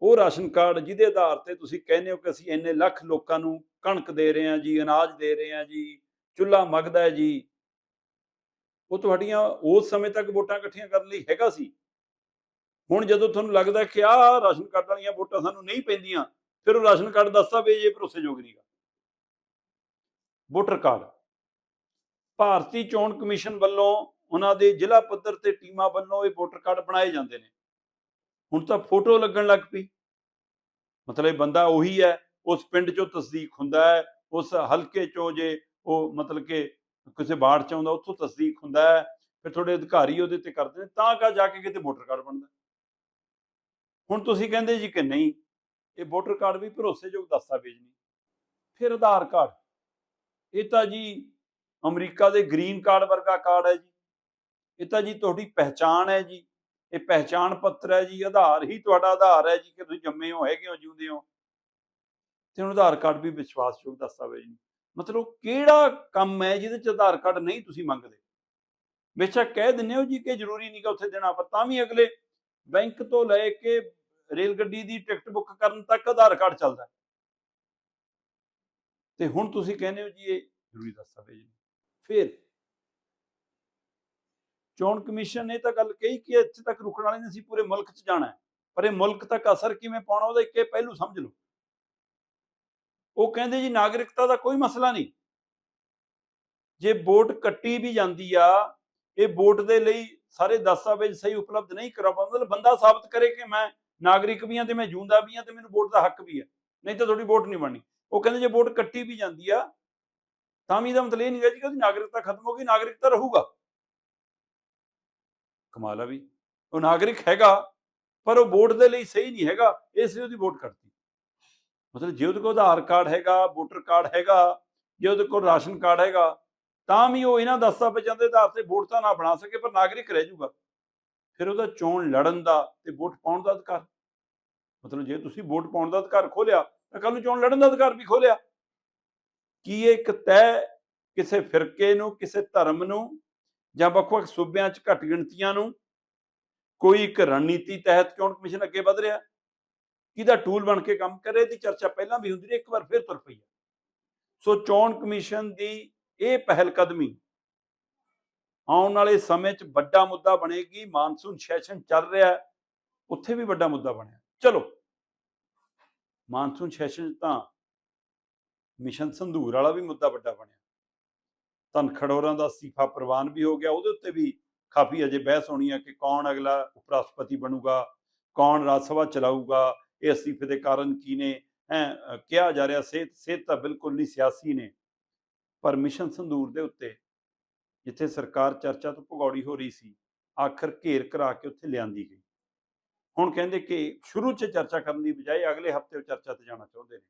ਉਹ ਰਾਸ਼ਨ ਕਾਰਡ ਜਿਹਦੇ ਆਧਾਰ ਤੇ ਤੁਸੀਂ ਕਹਿੰਦੇ ਹੋ ਕਿ ਅਸੀਂ ਇੰਨੇ ਲੱਖ ਲੋਕਾਂ ਨੂੰ ਕਣਕ ਦੇ ਰਹੇ ਹਾਂ ਜੀ, ਅਨਾਜ ਦੇ ਰਹੇ ਹਾਂ ਜੀ, ਚੁੱਲ੍ਹਾ ਮਗਦਾ ਹੈ ਜੀ। ਉਹ ਤੁਹਾਡੀਆਂ ਉਸ ਸਮੇਂ ਤੱਕ ਵੋਟਾਂ ਇਕੱਠੀਆਂ ਕਰਨ ਲਈ ਹੈਗਾ ਸੀ। ਹੁਣ ਜਦੋਂ ਤੁਹਾਨੂੰ ਲੱਗਦਾ ਕਿ ਆਹ ਰਾਸ਼ਨ ਕਾਰਡ ਵਾਲੀਆਂ ਵੋਟਾਂ ਸਾਨੂੰ ਨਹੀਂ ਪੈਂਦੀਆਂ, ਫਿਰ ਉਹ ਰਾਸ਼ਨ ਕਾਰਡ ਦਸਤਾਵੇਜ਼ ਇਹ ਭਰੋਸੇਯੋਗ ਨਹੀਂਗਾ ਵੋਟਰ ਕਾਰਡ। ਭਾਰਤੀ ਚੋਣ ਕਮਿਸ਼ਨ ਵੱਲੋਂ ਉਹਨਾਂ ਦੇ ਜ਼ਿਲ੍ਹਾ ਪੱਧਰ ਤੇ ਟੀਮਾਂ ਵੱਲੋਂ ਇਹ ਵੋਟਰ ਕਾਰਡ ਬਣਾਏ ਜਾਂਦੇ ਨੇ। ਹੁਣ ਤਾਂ ਫੋਟੋ ਲੱਗਣ ਲੱਗ ਪਈ। ਮਤਲਬ ਇਹ ਬੰਦਾ ਉਹੀ ਹੈ, ਉਸ ਪਿੰਡ ਚੋਂ ਤਸਦੀਕ ਹੁੰਦਾ ਹੈ, ਉਸ ਹਲਕੇ ਚੋਂ ਜੇ ਉਹ ਮਤਲਬ ਕਿ ਕਿਸੇ ਬਾੜ ਚ ਆਉਂਦਾ, ਉੱਥੋਂ ਤਸਦੀਕ ਹੁੰਦਾ ਹੈ, ਫਿਰ ਤੁਹਾਡੇ ਅਧਿਕਾਰੀ ਉਹਦੇ ਤੇ ਕਰਦੇ ਨੇ, ਤਾਂ ਕਾ ਜਾ ਕੇ ਕਿਤੇ ਵੋਟਰ ਕਾਰਡ ਬਣਦਾ। ਹੁਣ ਤੁਸੀਂ ਕਹਿੰਦੇ ਜੀ ਕਿ ਨਹੀਂ, ਇਹ ਵੋਟਰ ਕਾਰਡ ਵੀ ਭਰੋਸੇਯੋਗ ਦਸਤਾਵੇਜ਼ ਨਹੀਂ ਫਿਰ ਆਧਾਰ ਕਾਰਡ, ਇਹ ਤਾਂ ਜੀ ਅਮਰੀਕਾ ਦੇ ਗ੍ਰੀਨ ਕਾਰਡ ਵਰਗਾ ਕਾਰਡ ਹੈ ਜੀ। ਇਹ ਤਾਂ ਜੀ ਤੁਹਾਡੀ ਪਹਿਚਾਣ ਹੈ ਜੀ। ਇਹ ਪਹਿਚਾਣ ਪੱਤਰ ਹੈ ਜੀ, ਆਧਾਰ ਹੀ ਤੁਹਾਡਾ ਆਧਾਰ ਹੈ ਜੀ ਕਿ ਤੁਸੀਂ ਜੰਮੇ ਹੋ, ਹੈਗੇ ਹੋ, ਜਿਉਂਦੇ ਹੋ। ਤੇ ਹੁਣ ਆਧਾਰ ਕਾਰਡ ਵੀ ਵਿਸ਼ਵਾਸਯੋਗ ਦਸਤਾਵੇਜ਼ ਨਹੀਂ ਮਤਲਬ ਕਿਹੜਾ ਕੰਮ ਹੈ ਜਿਹਦੇ ਚ ਆਧਾਰ ਕਾਰਡ ਨਹੀਂ ਤੁਸੀਂ ਮੰਗਦੇ? ਬੇਸ਼ੱਕ ਕਹਿ ਦਿੰਦੇ ਹੋ ਜੀ ਕਿ ਜ਼ਰੂਰੀ ਨਹੀਂ ਕਿ ਉੱਥੇ ਦੇਣਾ, ਪਰ ਤਾਂ ਵੀ ਅਗਲੇ ਬੈਂਕ ਤੋਂ ਲੈ ਕੇ ਰੇਲ ਗੱਡੀ ਦੀ ਟਿਕਟ ਬੁੱਕ ਕਰਨ ਤੱਕ ਆਧਾਰ ਕਾਰਡ ਚੱਲਦਾ। ਤੇ ਹੁਣ ਤੁਸੀਂ ਕਹਿੰਦੇ ਹੋ ਜੀ ਇਹ ਜ਼ਰੂਰੀ ਦਸਤਾਵੇਜ਼ ਨਹੀਂ ਫਿਰ ਚੋਣ ਕਮਿਸ਼ਨ ਨੇ ਤਾਂ ਗੱਲ ਕਹੀ ਕਿ ਇੱਥੇ ਤੱਕ ਰੁਕਣ ਵਾਲੇ ਨਹੀਂ ਸੀ, ਪੂਰੇ ਮੁਲਕ 'ਚ ਜਾਣਾ ਪਰ ਇਹ ਮੁਲਕ ਤੱਕ ਅਸਰ ਕਿਵੇਂ ਪਾਉਣਾ, ਉਹਦਾ ਇੱਕ ਪਹਿਲੂ ਸਮਝ ਲਓ। ਉਹ ਕਹਿੰਦੇ ਜੀ, ਨਾਗਰਿਕਤਾ ਦਾ ਕੋਈ ਮਸਲਾ ਨਹੀਂ। ਜੇ ਵੋਟ ਕੱਟੀ ਵੀ ਜਾਂਦੀ ਆ, ਇਹ ਵੋਟ ਦੇ ਲਈ ਸਾਰੇ ਦਸਤਾਵੇਜ਼ ਸਹੀ ਉਪਲਬਧ ਨਹੀਂ ਕਰਾ ਪਾਉਂਦਾ, ਮਤਲਬ ਬੰਦਾ ਸਾਬਤ ਕਰੇ ਕਿ ਮੈਂ ਨਾਗਰਿਕ ਵੀ ਹਾਂ ਤੇ ਮੈਂ ਜੂੰਦਾ ਵੀ ਹਾਂ ਤੇ ਮੈਨੂੰ ਵੋਟ ਦਾ ਹੱਕ ਵੀ ਆ ਨਹੀਂ ਤਾਂ ਤੁਹਾਡੀ ਵੋਟ ਨਹੀਂ ਬਣਨੀ। ਉਹ ਕਹਿੰਦੇ ਜੇ ਵੋਟ ਕੱਟੀ ਵੀ ਜਾਂਦੀ ਆ, ਤਾਂ ਵੀ ਇਹਦਾ ਮਤਲਬ ਇਹ ਨਹੀਂ ਹੈ ਜੀ ਕਿ ਉਹਦੀ ਨਾਗਰਿਕਤਾ ਖਤਮ ਹੋ ਗਈ, ਨਾਗਰਿਕਤਾ ਰਹੂਗਾ। ਕਮਾਲ ਆ ਵੀ। ਉਹ ਨਾਗਰਿਕ ਹੈਗਾ, ਪਰ ਉਹ ਵੋਟ ਦੇ ਲਈ ਸਹੀ ਨਹੀਂ ਹੈਗਾ, ਇਸ ਲਈ ਉਹਦੀ ਵੋਟ ਕੱਟਤੀ ਮਤਲਬ ਜੇ ਉਹਦੇ ਕੋਲ ਆਧਾਰ ਕਾਰਡ ਹੈਗਾ, ਵੋਟਰ ਕਾਰਡ ਹੈਗਾ, ਜੇ ਉਹਦੇ ਕੋਲ ਰਾਸ਼ਨ ਕਾਰਡ ਹੈਗਾ, ਤਾਂ ਵੀ ਉਹ ਇਹਨਾਂ ਦਸਤਾਵੇਜ਼ਾਂ ਦੇ ਆਧਾਰ ਤੇ ਵੋਟ ਤਾਂ ਨਾ ਬਣਾ ਸਕੇ, ਪਰ ਨਾਗਰਿਕ ਰਹਿ ਜਾਊਗਾ ਫਿਰ ਉਹਦਾ ਚੋਣ ਲੜਨ ਦਾ ਤੇ ਵੋਟ ਪਾਉਣ ਦਾ ਅਧਿਕਾਰ। ਮਤਲਬ ਜੇ ਤੁਸੀਂ ਵੋਟ ਪਾਉਣ ਦਾ ਅਧਿਕਾਰ ਖੋਲਿਆ, ਤਾਂ ਕੱਲ ਨੂੰ ਚੋਣ ਲੜਨ ਦਾ ਅਧਿਕਾਰ ਵੀ ਖੋਲਿਆ। ਕੀ ਇਹ ਇੱਕ ਤੈ ਕਿਸੇ ਫਿਰਕੇ ਨੂੰ, ਕਿਸੇ ਧਰਮ ਨੂੰ ਜਾਂ ਵੱਖ-ਵੱਖ ਸੂਬਿਆਂ 'ਚ ਘੱਟ ਗਿਣਤੀਆਂ ਨੂੰ ਕੋਈ ਇੱਕ ਰਣਨੀਤੀ ਤਹਿਤ ਚੋਣ ਕਮਿਸ਼ਨ ਅੱਗੇ ਵਧ ਰਿਹਾ? ਕਿਹਦਾ ਟੂਲ ਬਣ ਕੇ ਕੰਮ ਕਰੇ? ਦੀ ਚਰਚਾ ਪਹਿਲਾਂ ਵੀ ਹੁੰਦੀ ਰਹੀ, ਇੱਕ ਵਾਰ ਫਿਰ ਤੁਰ ਪਈ ਹੈ। ਸੋ ਚੋਣ ਕਮਿਸ਼ਨ ਦੀ ਇਹ ਪਹਿਲ ਕਦਮੀ ਆਉਣ ਵਾਲੇ ਸਮੇਂ 'ਚ ਵੱਡਾ ਮੁੱਦਾ ਬਣੇਗੀ। ਮਾਨਸੂਨ ਸੈਸ਼ਨ ਚੱਲ ਰਿਹਾ ਹੈ, ਉੱਥੇ ਵੀ ਵੱਡਾ ਮੁੱਦਾ ਬਣਿਆ। ਚਲੋ, ਮਾਨਸੂਨ ਸੈਸ਼ਨ 'ਚ ਤਾਂ ਮਿਸ਼ਨ ਸੰਧੂਰ ਵਾਲਾ ਵੀ ਮੁੱਦਾ ਵੱਡਾ ਬਣਿਆ। ਧਨ ਖੜੋਰਾਂ ਦਾ ਅਸਤੀਫਾ ਪ੍ਰਵਾਨ ਵੀ ਹੋ ਗਿਆ। ਉਹਦੇ ਉੱਤੇ ਵੀ ਕਾਫੀ ਅਜੇ ਬਹਿਸ ਹੋਣੀ ਹੈ ਕਿ ਕੌਣ ਅਗਲਾ ਉਪ ਰਾਸ਼ਟਰਪਤੀ ਬਣੂਗਾ, ਕੌਣ ਰਾਜ ਸਭਾ ਚਲਾਊਗਾ, ਇਹ ਅਸਤੀਫੇ ਦੇ ਕਾਰਨ ਕੀ ਨੇ? ਹੈ ਕਿਹਾ ਜਾ ਰਿਹਾ, ਸਿਹਤ ਸਿਹਤ ਤਾਂ ਬਿਲਕੁਲ ਨਹੀਂ, ਸਿਆਸੀ ਨੇ। ਪਰ ਮਿਸ਼ਨ ਸੰਧੂਰ ਦੇ ਉੱਤੇ, ਜਿੱਥੇ ਸਰਕਾਰ ਚਰਚਾ ਤੋਂ ਭਗੌੜੀ ਹੋ ਰਹੀ ਸੀ, ਆਖਰ ਘੇਰ ਕਰਾ ਕੇ ਉੱਥੇ ਲਿਆਂਦੀ ਗਈ। ਹੁਣ ਕਹਿੰਦੇ ਕਿ ਸ਼ੁਰੂ 'ਚ ਚਰਚਾ ਕਰਨ ਦੀ ਬਜਾਏ ਅਗਲੇ ਹਫ਼ਤੇ ਉਹ ਚਰਚਾ ਤੇ ਜਾਣਾ ਚਾਹੁੰਦੇ ਨੇ।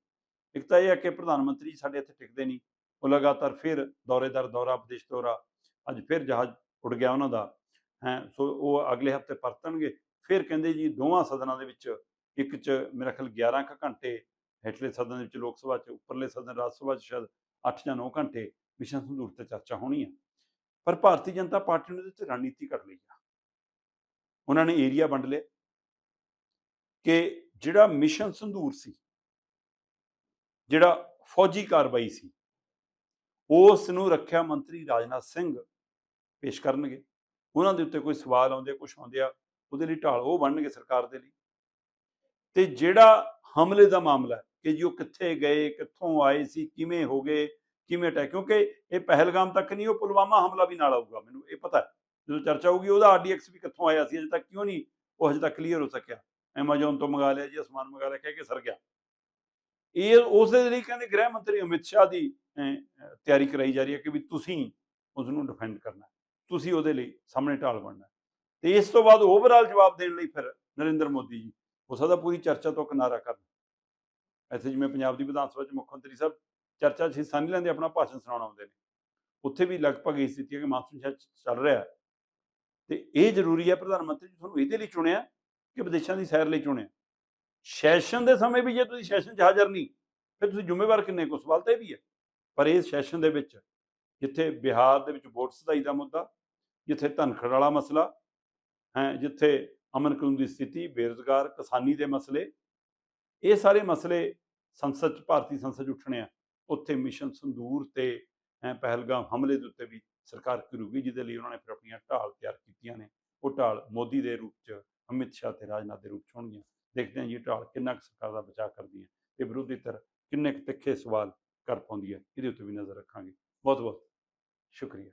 ਇੱਕ ਤਾਂ ਇਹ ਹੈ ਕਿ ਪ੍ਰਧਾਨ ਮੰਤਰੀ ਸਾਡੇ ਇੱਥੇ ਟਿਕਦੇ ਨਹੀਂ। ਉਹ ਲਗਾਤਾਰ ਫਿਰ ਦੌਰੇ ਦਰ ਦੌਰਾ, ਵਿਦੇਸ਼ ਦੌਰਾ, ਅੱਜ ਫਿਰ ਜਹਾਜ਼ ਉੱਡ ਗਿਆ ਉਹਨਾਂ ਦਾ। ਹੈ, ਸੋ ਉਹ ਅਗਲੇ ਹਫ਼ਤੇ ਪਰਤਣਗੇ। ਫਿਰ ਕਹਿੰਦੇ ਜੀ ਦੋਵਾਂ ਸਦਨਾਂ ਦੇ ਵਿੱਚ ਇੱਕ 'ਚ ਮੇਰਾ ਖਿਆਲ 11 ਕੁ ਘੰਟੇ ਹੇਠਲੇ ਸਦਨ ਦੇ ਵਿੱਚ ਲੋਕ ਸਭਾ 'ਚ, ਉੱਪਰਲੇ ਸਦਨ ਰਾਜ ਸਭਾ 'ਚ ਸ਼ਾਇਦ 8 ਜਾਂ 9 ਘੰਟੇ ਮਿਸ਼ਨ ਸੰਦੂਰ ਤੇ ਚਰਚਾ ਹੋਣੀ ਹੈ ਪਰ ਭਾਰਤੀ ਜਨਤਾ ਪਾਰਟੀ ਨੇ ਇਹਦੇ 'ਚ ਰਣਨੀਤੀ ਕਰ ਲਈ ਆ। ਉਹਨਾਂ ਨੇ ਏਰੀਆ ਵੰਡ ਲਿਆ ਕਿ ਜਿਹੜਾ ਮਿਸ਼ਨ ਸੰਧੂਰ ਸੀ, ਜਿਹੜਾ ਫੌਜੀ ਕਾਰਵਾਈ ਸੀ ਉਸ ਨੂੰ ਰੱਖਿਆ ਮੰਤਰੀ ਰਾਜਨਾਥ ਸਿੰਘ ਪੇਸ਼ ਕਰਨਗੇ। ਉਹਨਾਂ ਦੇ ਉੱਤੇ ਕੋਈ ਸਵਾਲ ਆਉਂਦੇ ਕੁਝ ਆਉਂਦੇ ਆ, ਉਹਦੇ ਲਈ ਢਾਲ ਉਹ ਬਣਨਗੇ ਸਰਕਾਰ ਦੇ ਲਈ। ਤੇ ਜਿਹੜਾ ਹਮਲੇ ਦਾ ਮਾਮਲਾ ਕਿ ਜੀ ਉਹ ਕਿੱਥੇ ਗਏ, ਕਿੱਥੋਂ ਆਏ ਸੀ, ਕਿਵੇਂ ਹੋ ਗਏ, ਕਿਵੇਂ ਅਟੈਕ, ਕਿਉਂਕਿ ਇਹ ਪਹਿਲਗਾਮ ਤੱਕ ਨਹੀਂ, ਉਹ ਪੁਲਵਾਮਾ ਹਮਲਾ ਵੀ ਨਾਲ ਆਊਗਾ, ਮੈਨੂੰ ਇਹ ਪਤਾ ਜਦੋਂ ਚਰਚਾ ਹੋਊਗੀ, ਉਹਦਾ ਆਰਡੀਐਕਸ ਵੀ ਕਿੱਥੋਂ ਆਇਆ ਸੀ, ਅਜੇ ਤੱਕ ਕਿਉਂ ਨਹੀਂ ਉਹ ਅਜੇ ਤੱਕ ਕਲੀਅਰ ਹੋ ਸਕਿਆ। ਐਮਾਜ਼ੋਨ ਤੋਂ ਮੰਗਾ ਲਿਆ ਜੀ, ਅਸਮਾਨ ਮੰਗਾ ਲਿਆ, ਕਹਿ ਕੇ ਸਰ ਗਿਆ। ਇਹ ਉਸ ਦੇ ਲਈ ਕਹਿੰਦੇ ਗ੍ਰਹਿ ਮੰਤਰੀ ਅਮਿਤ ਸ਼ਾਹ ਦੀ ਤਿਆਰੀ ਕਰਾਈ ਜਾ ਰਹੀ ਹੈ ਕਿ ਵੀ ਤੁਸੀਂ ਉਸ ਨੂੰ ਡਿਫੈਂਡ ਕਰਨਾ, ਤੁਸੀਂ ਉਹਦੇ ਲਈ ਸਾਹਮਣੇ ਢਾਲ ਬਣਨਾ। ਹੈ। ਤੇ ਇਸ ਤੋਂ ਬਾਅਦ ਓਵਰਆਲ ਜਵਾਬ ਦੇਣ ਲਈ ਫਿਰ ਨਰਿੰਦਰ ਮੋਦੀ ਜੀ, ਹੋ ਸਕਦਾ ਪੂਰੀ ਚਰਚਾ ਤੋਂ ਕਿਨਾਰਾ ਕਰਨ ਇੱਥੇ ਜਿਵੇਂ ਪੰਜਾਬ ਦੀ ਵਿਧਾਨ ਸਭਾ ਚ ਮੁੱਖ ਮੰਤਰੀ ਸਾਹਿਬ ਚਰਚਾ 'ਚ ਹਿੱਸਾ ਨਹੀਂ ਲੈਂਦੇ, ਆਪਣਾ ਭਾਸ਼ਣ ਸੁਣਾਉਣ ਆਉਂਦੇ ਨੇ। ਉੱਥੇ ਵੀ ਲਗਭਗ ਇਹ ਸਥਿਤੀ ਹੈ ਕਿ ਮਾਨਸੂਨ ਸ਼ਾਇਦ ਚੱਲ ਰਿਹਾ ਹੈ। ਤੇ ਇਹ ਜ਼ਰੂਰੀ ਹੈ ਪ੍ਰਧਾਨ ਮੰਤਰੀ ਜੀ ਤੁਹਾਨੂੰ ਇਹਦੇ ਲਈ ਚੁਣਿਆ ਕਿ ਵਿਦੇਸ਼ਾਂ ਦੀ ਸੈਰ ਲਈ ਚੁਣਿਆ। ਸੈਸ਼ਨ ਦੇ ਸਮੇਂ ਵੀ ਜੇ ਤੁਸੀਂ ਸੈਸ਼ਨ 'ਚ ਹਾਜ਼ਰ ਨਹੀਂ, ਫਿਰ ਤੁਸੀਂ ਜ਼ਿੰਮੇਵਾਰ ਕਿੰਨੇ ਕੋ ਸਵਾਲ ਤਾਂ ਇਹ ਵੀ ਹੈ। ਪਰ ਇਸ ਸੈਸ਼ਨ ਦੇ ਵਿੱਚ ਜਿੱਥੇ ਬਿਹਾਰ ਦੇ ਵਿੱਚ ਵੋਟ ਸਦਾਈ ਦਾ ਮੁੱਦਾ, ਜਿੱਥੇ ਧਨਖੜ ਵਾਲਾ ਮਸਲਾ, ਹੈ, ਜਿੱਥੇ ਅਮਨ ਕਾਨੂੰਨ ਦੀ ਸਥਿਤੀ, ਬੇਰੁਜ਼ਗਾਰ, ਕਿਸਾਨੀ ਦੇ ਮਸਲੇ, ਇਹ ਸਾਰੇ ਮਸਲੇ ਸੰਸਦ 'ਚ, ਭਾਰਤੀ ਸੰਸਦ ਉੱਠਣੇ ਆ। ਉੱਥੇ ਮਿਸ਼ਨ ਸੰਦੂਰ ਤੇ, ਹੈ, ਪਹਿਲਗਾਮ ਹਮਲੇ ਦੇ ਉੱਤੇ ਵੀ ਸਰਕਾਰ ਕਰੂਗੀ, ਜਿਹਦੇ ਲਈ ਉਹਨਾਂ ਨੇ ਫਿਰ ਆਪਣੀਆਂ ਢਾਲ ਤਿਆਰ ਕੀਤੀਆਂ ਨੇ। ਉਹ ਢਾਲ ਮੋਦੀ ਦੇ ਰੂਪ 'ਚ, ਅਮਿਤ ਸ਼ਾਹ ਤੇ ਰਾਜਨਾਥ ਦੇ ਰੂਪ 'ਚ ਹੋਣਗੀਆਂ। ਦੇਖਦੇ ਹਾਂ ਜੀ ਇਹ ਢਾਲ ਕਿੰਨਾ ਕੁ ਸਰਕਾਰ ਦਾ ਬਚਾਅ ਕਰਦੀ ਹੈ। ਤੇ ਵਿਰੋਧੀ ਧਿਰ ਕਿੰਨੇ ਕੁ ਤਿੱਖੇ ਸਵਾਲ ਕਰ ਪਾਉਂਦੀ ਹੈ ਇਹਦੇ ਉੱਤੇ ਵੀ ਨਜ਼ਰ ਰੱਖਾਂਗੇ। ਬਹੁਤ ਬਹੁਤ ਸ਼ੁਕਰੀਆ।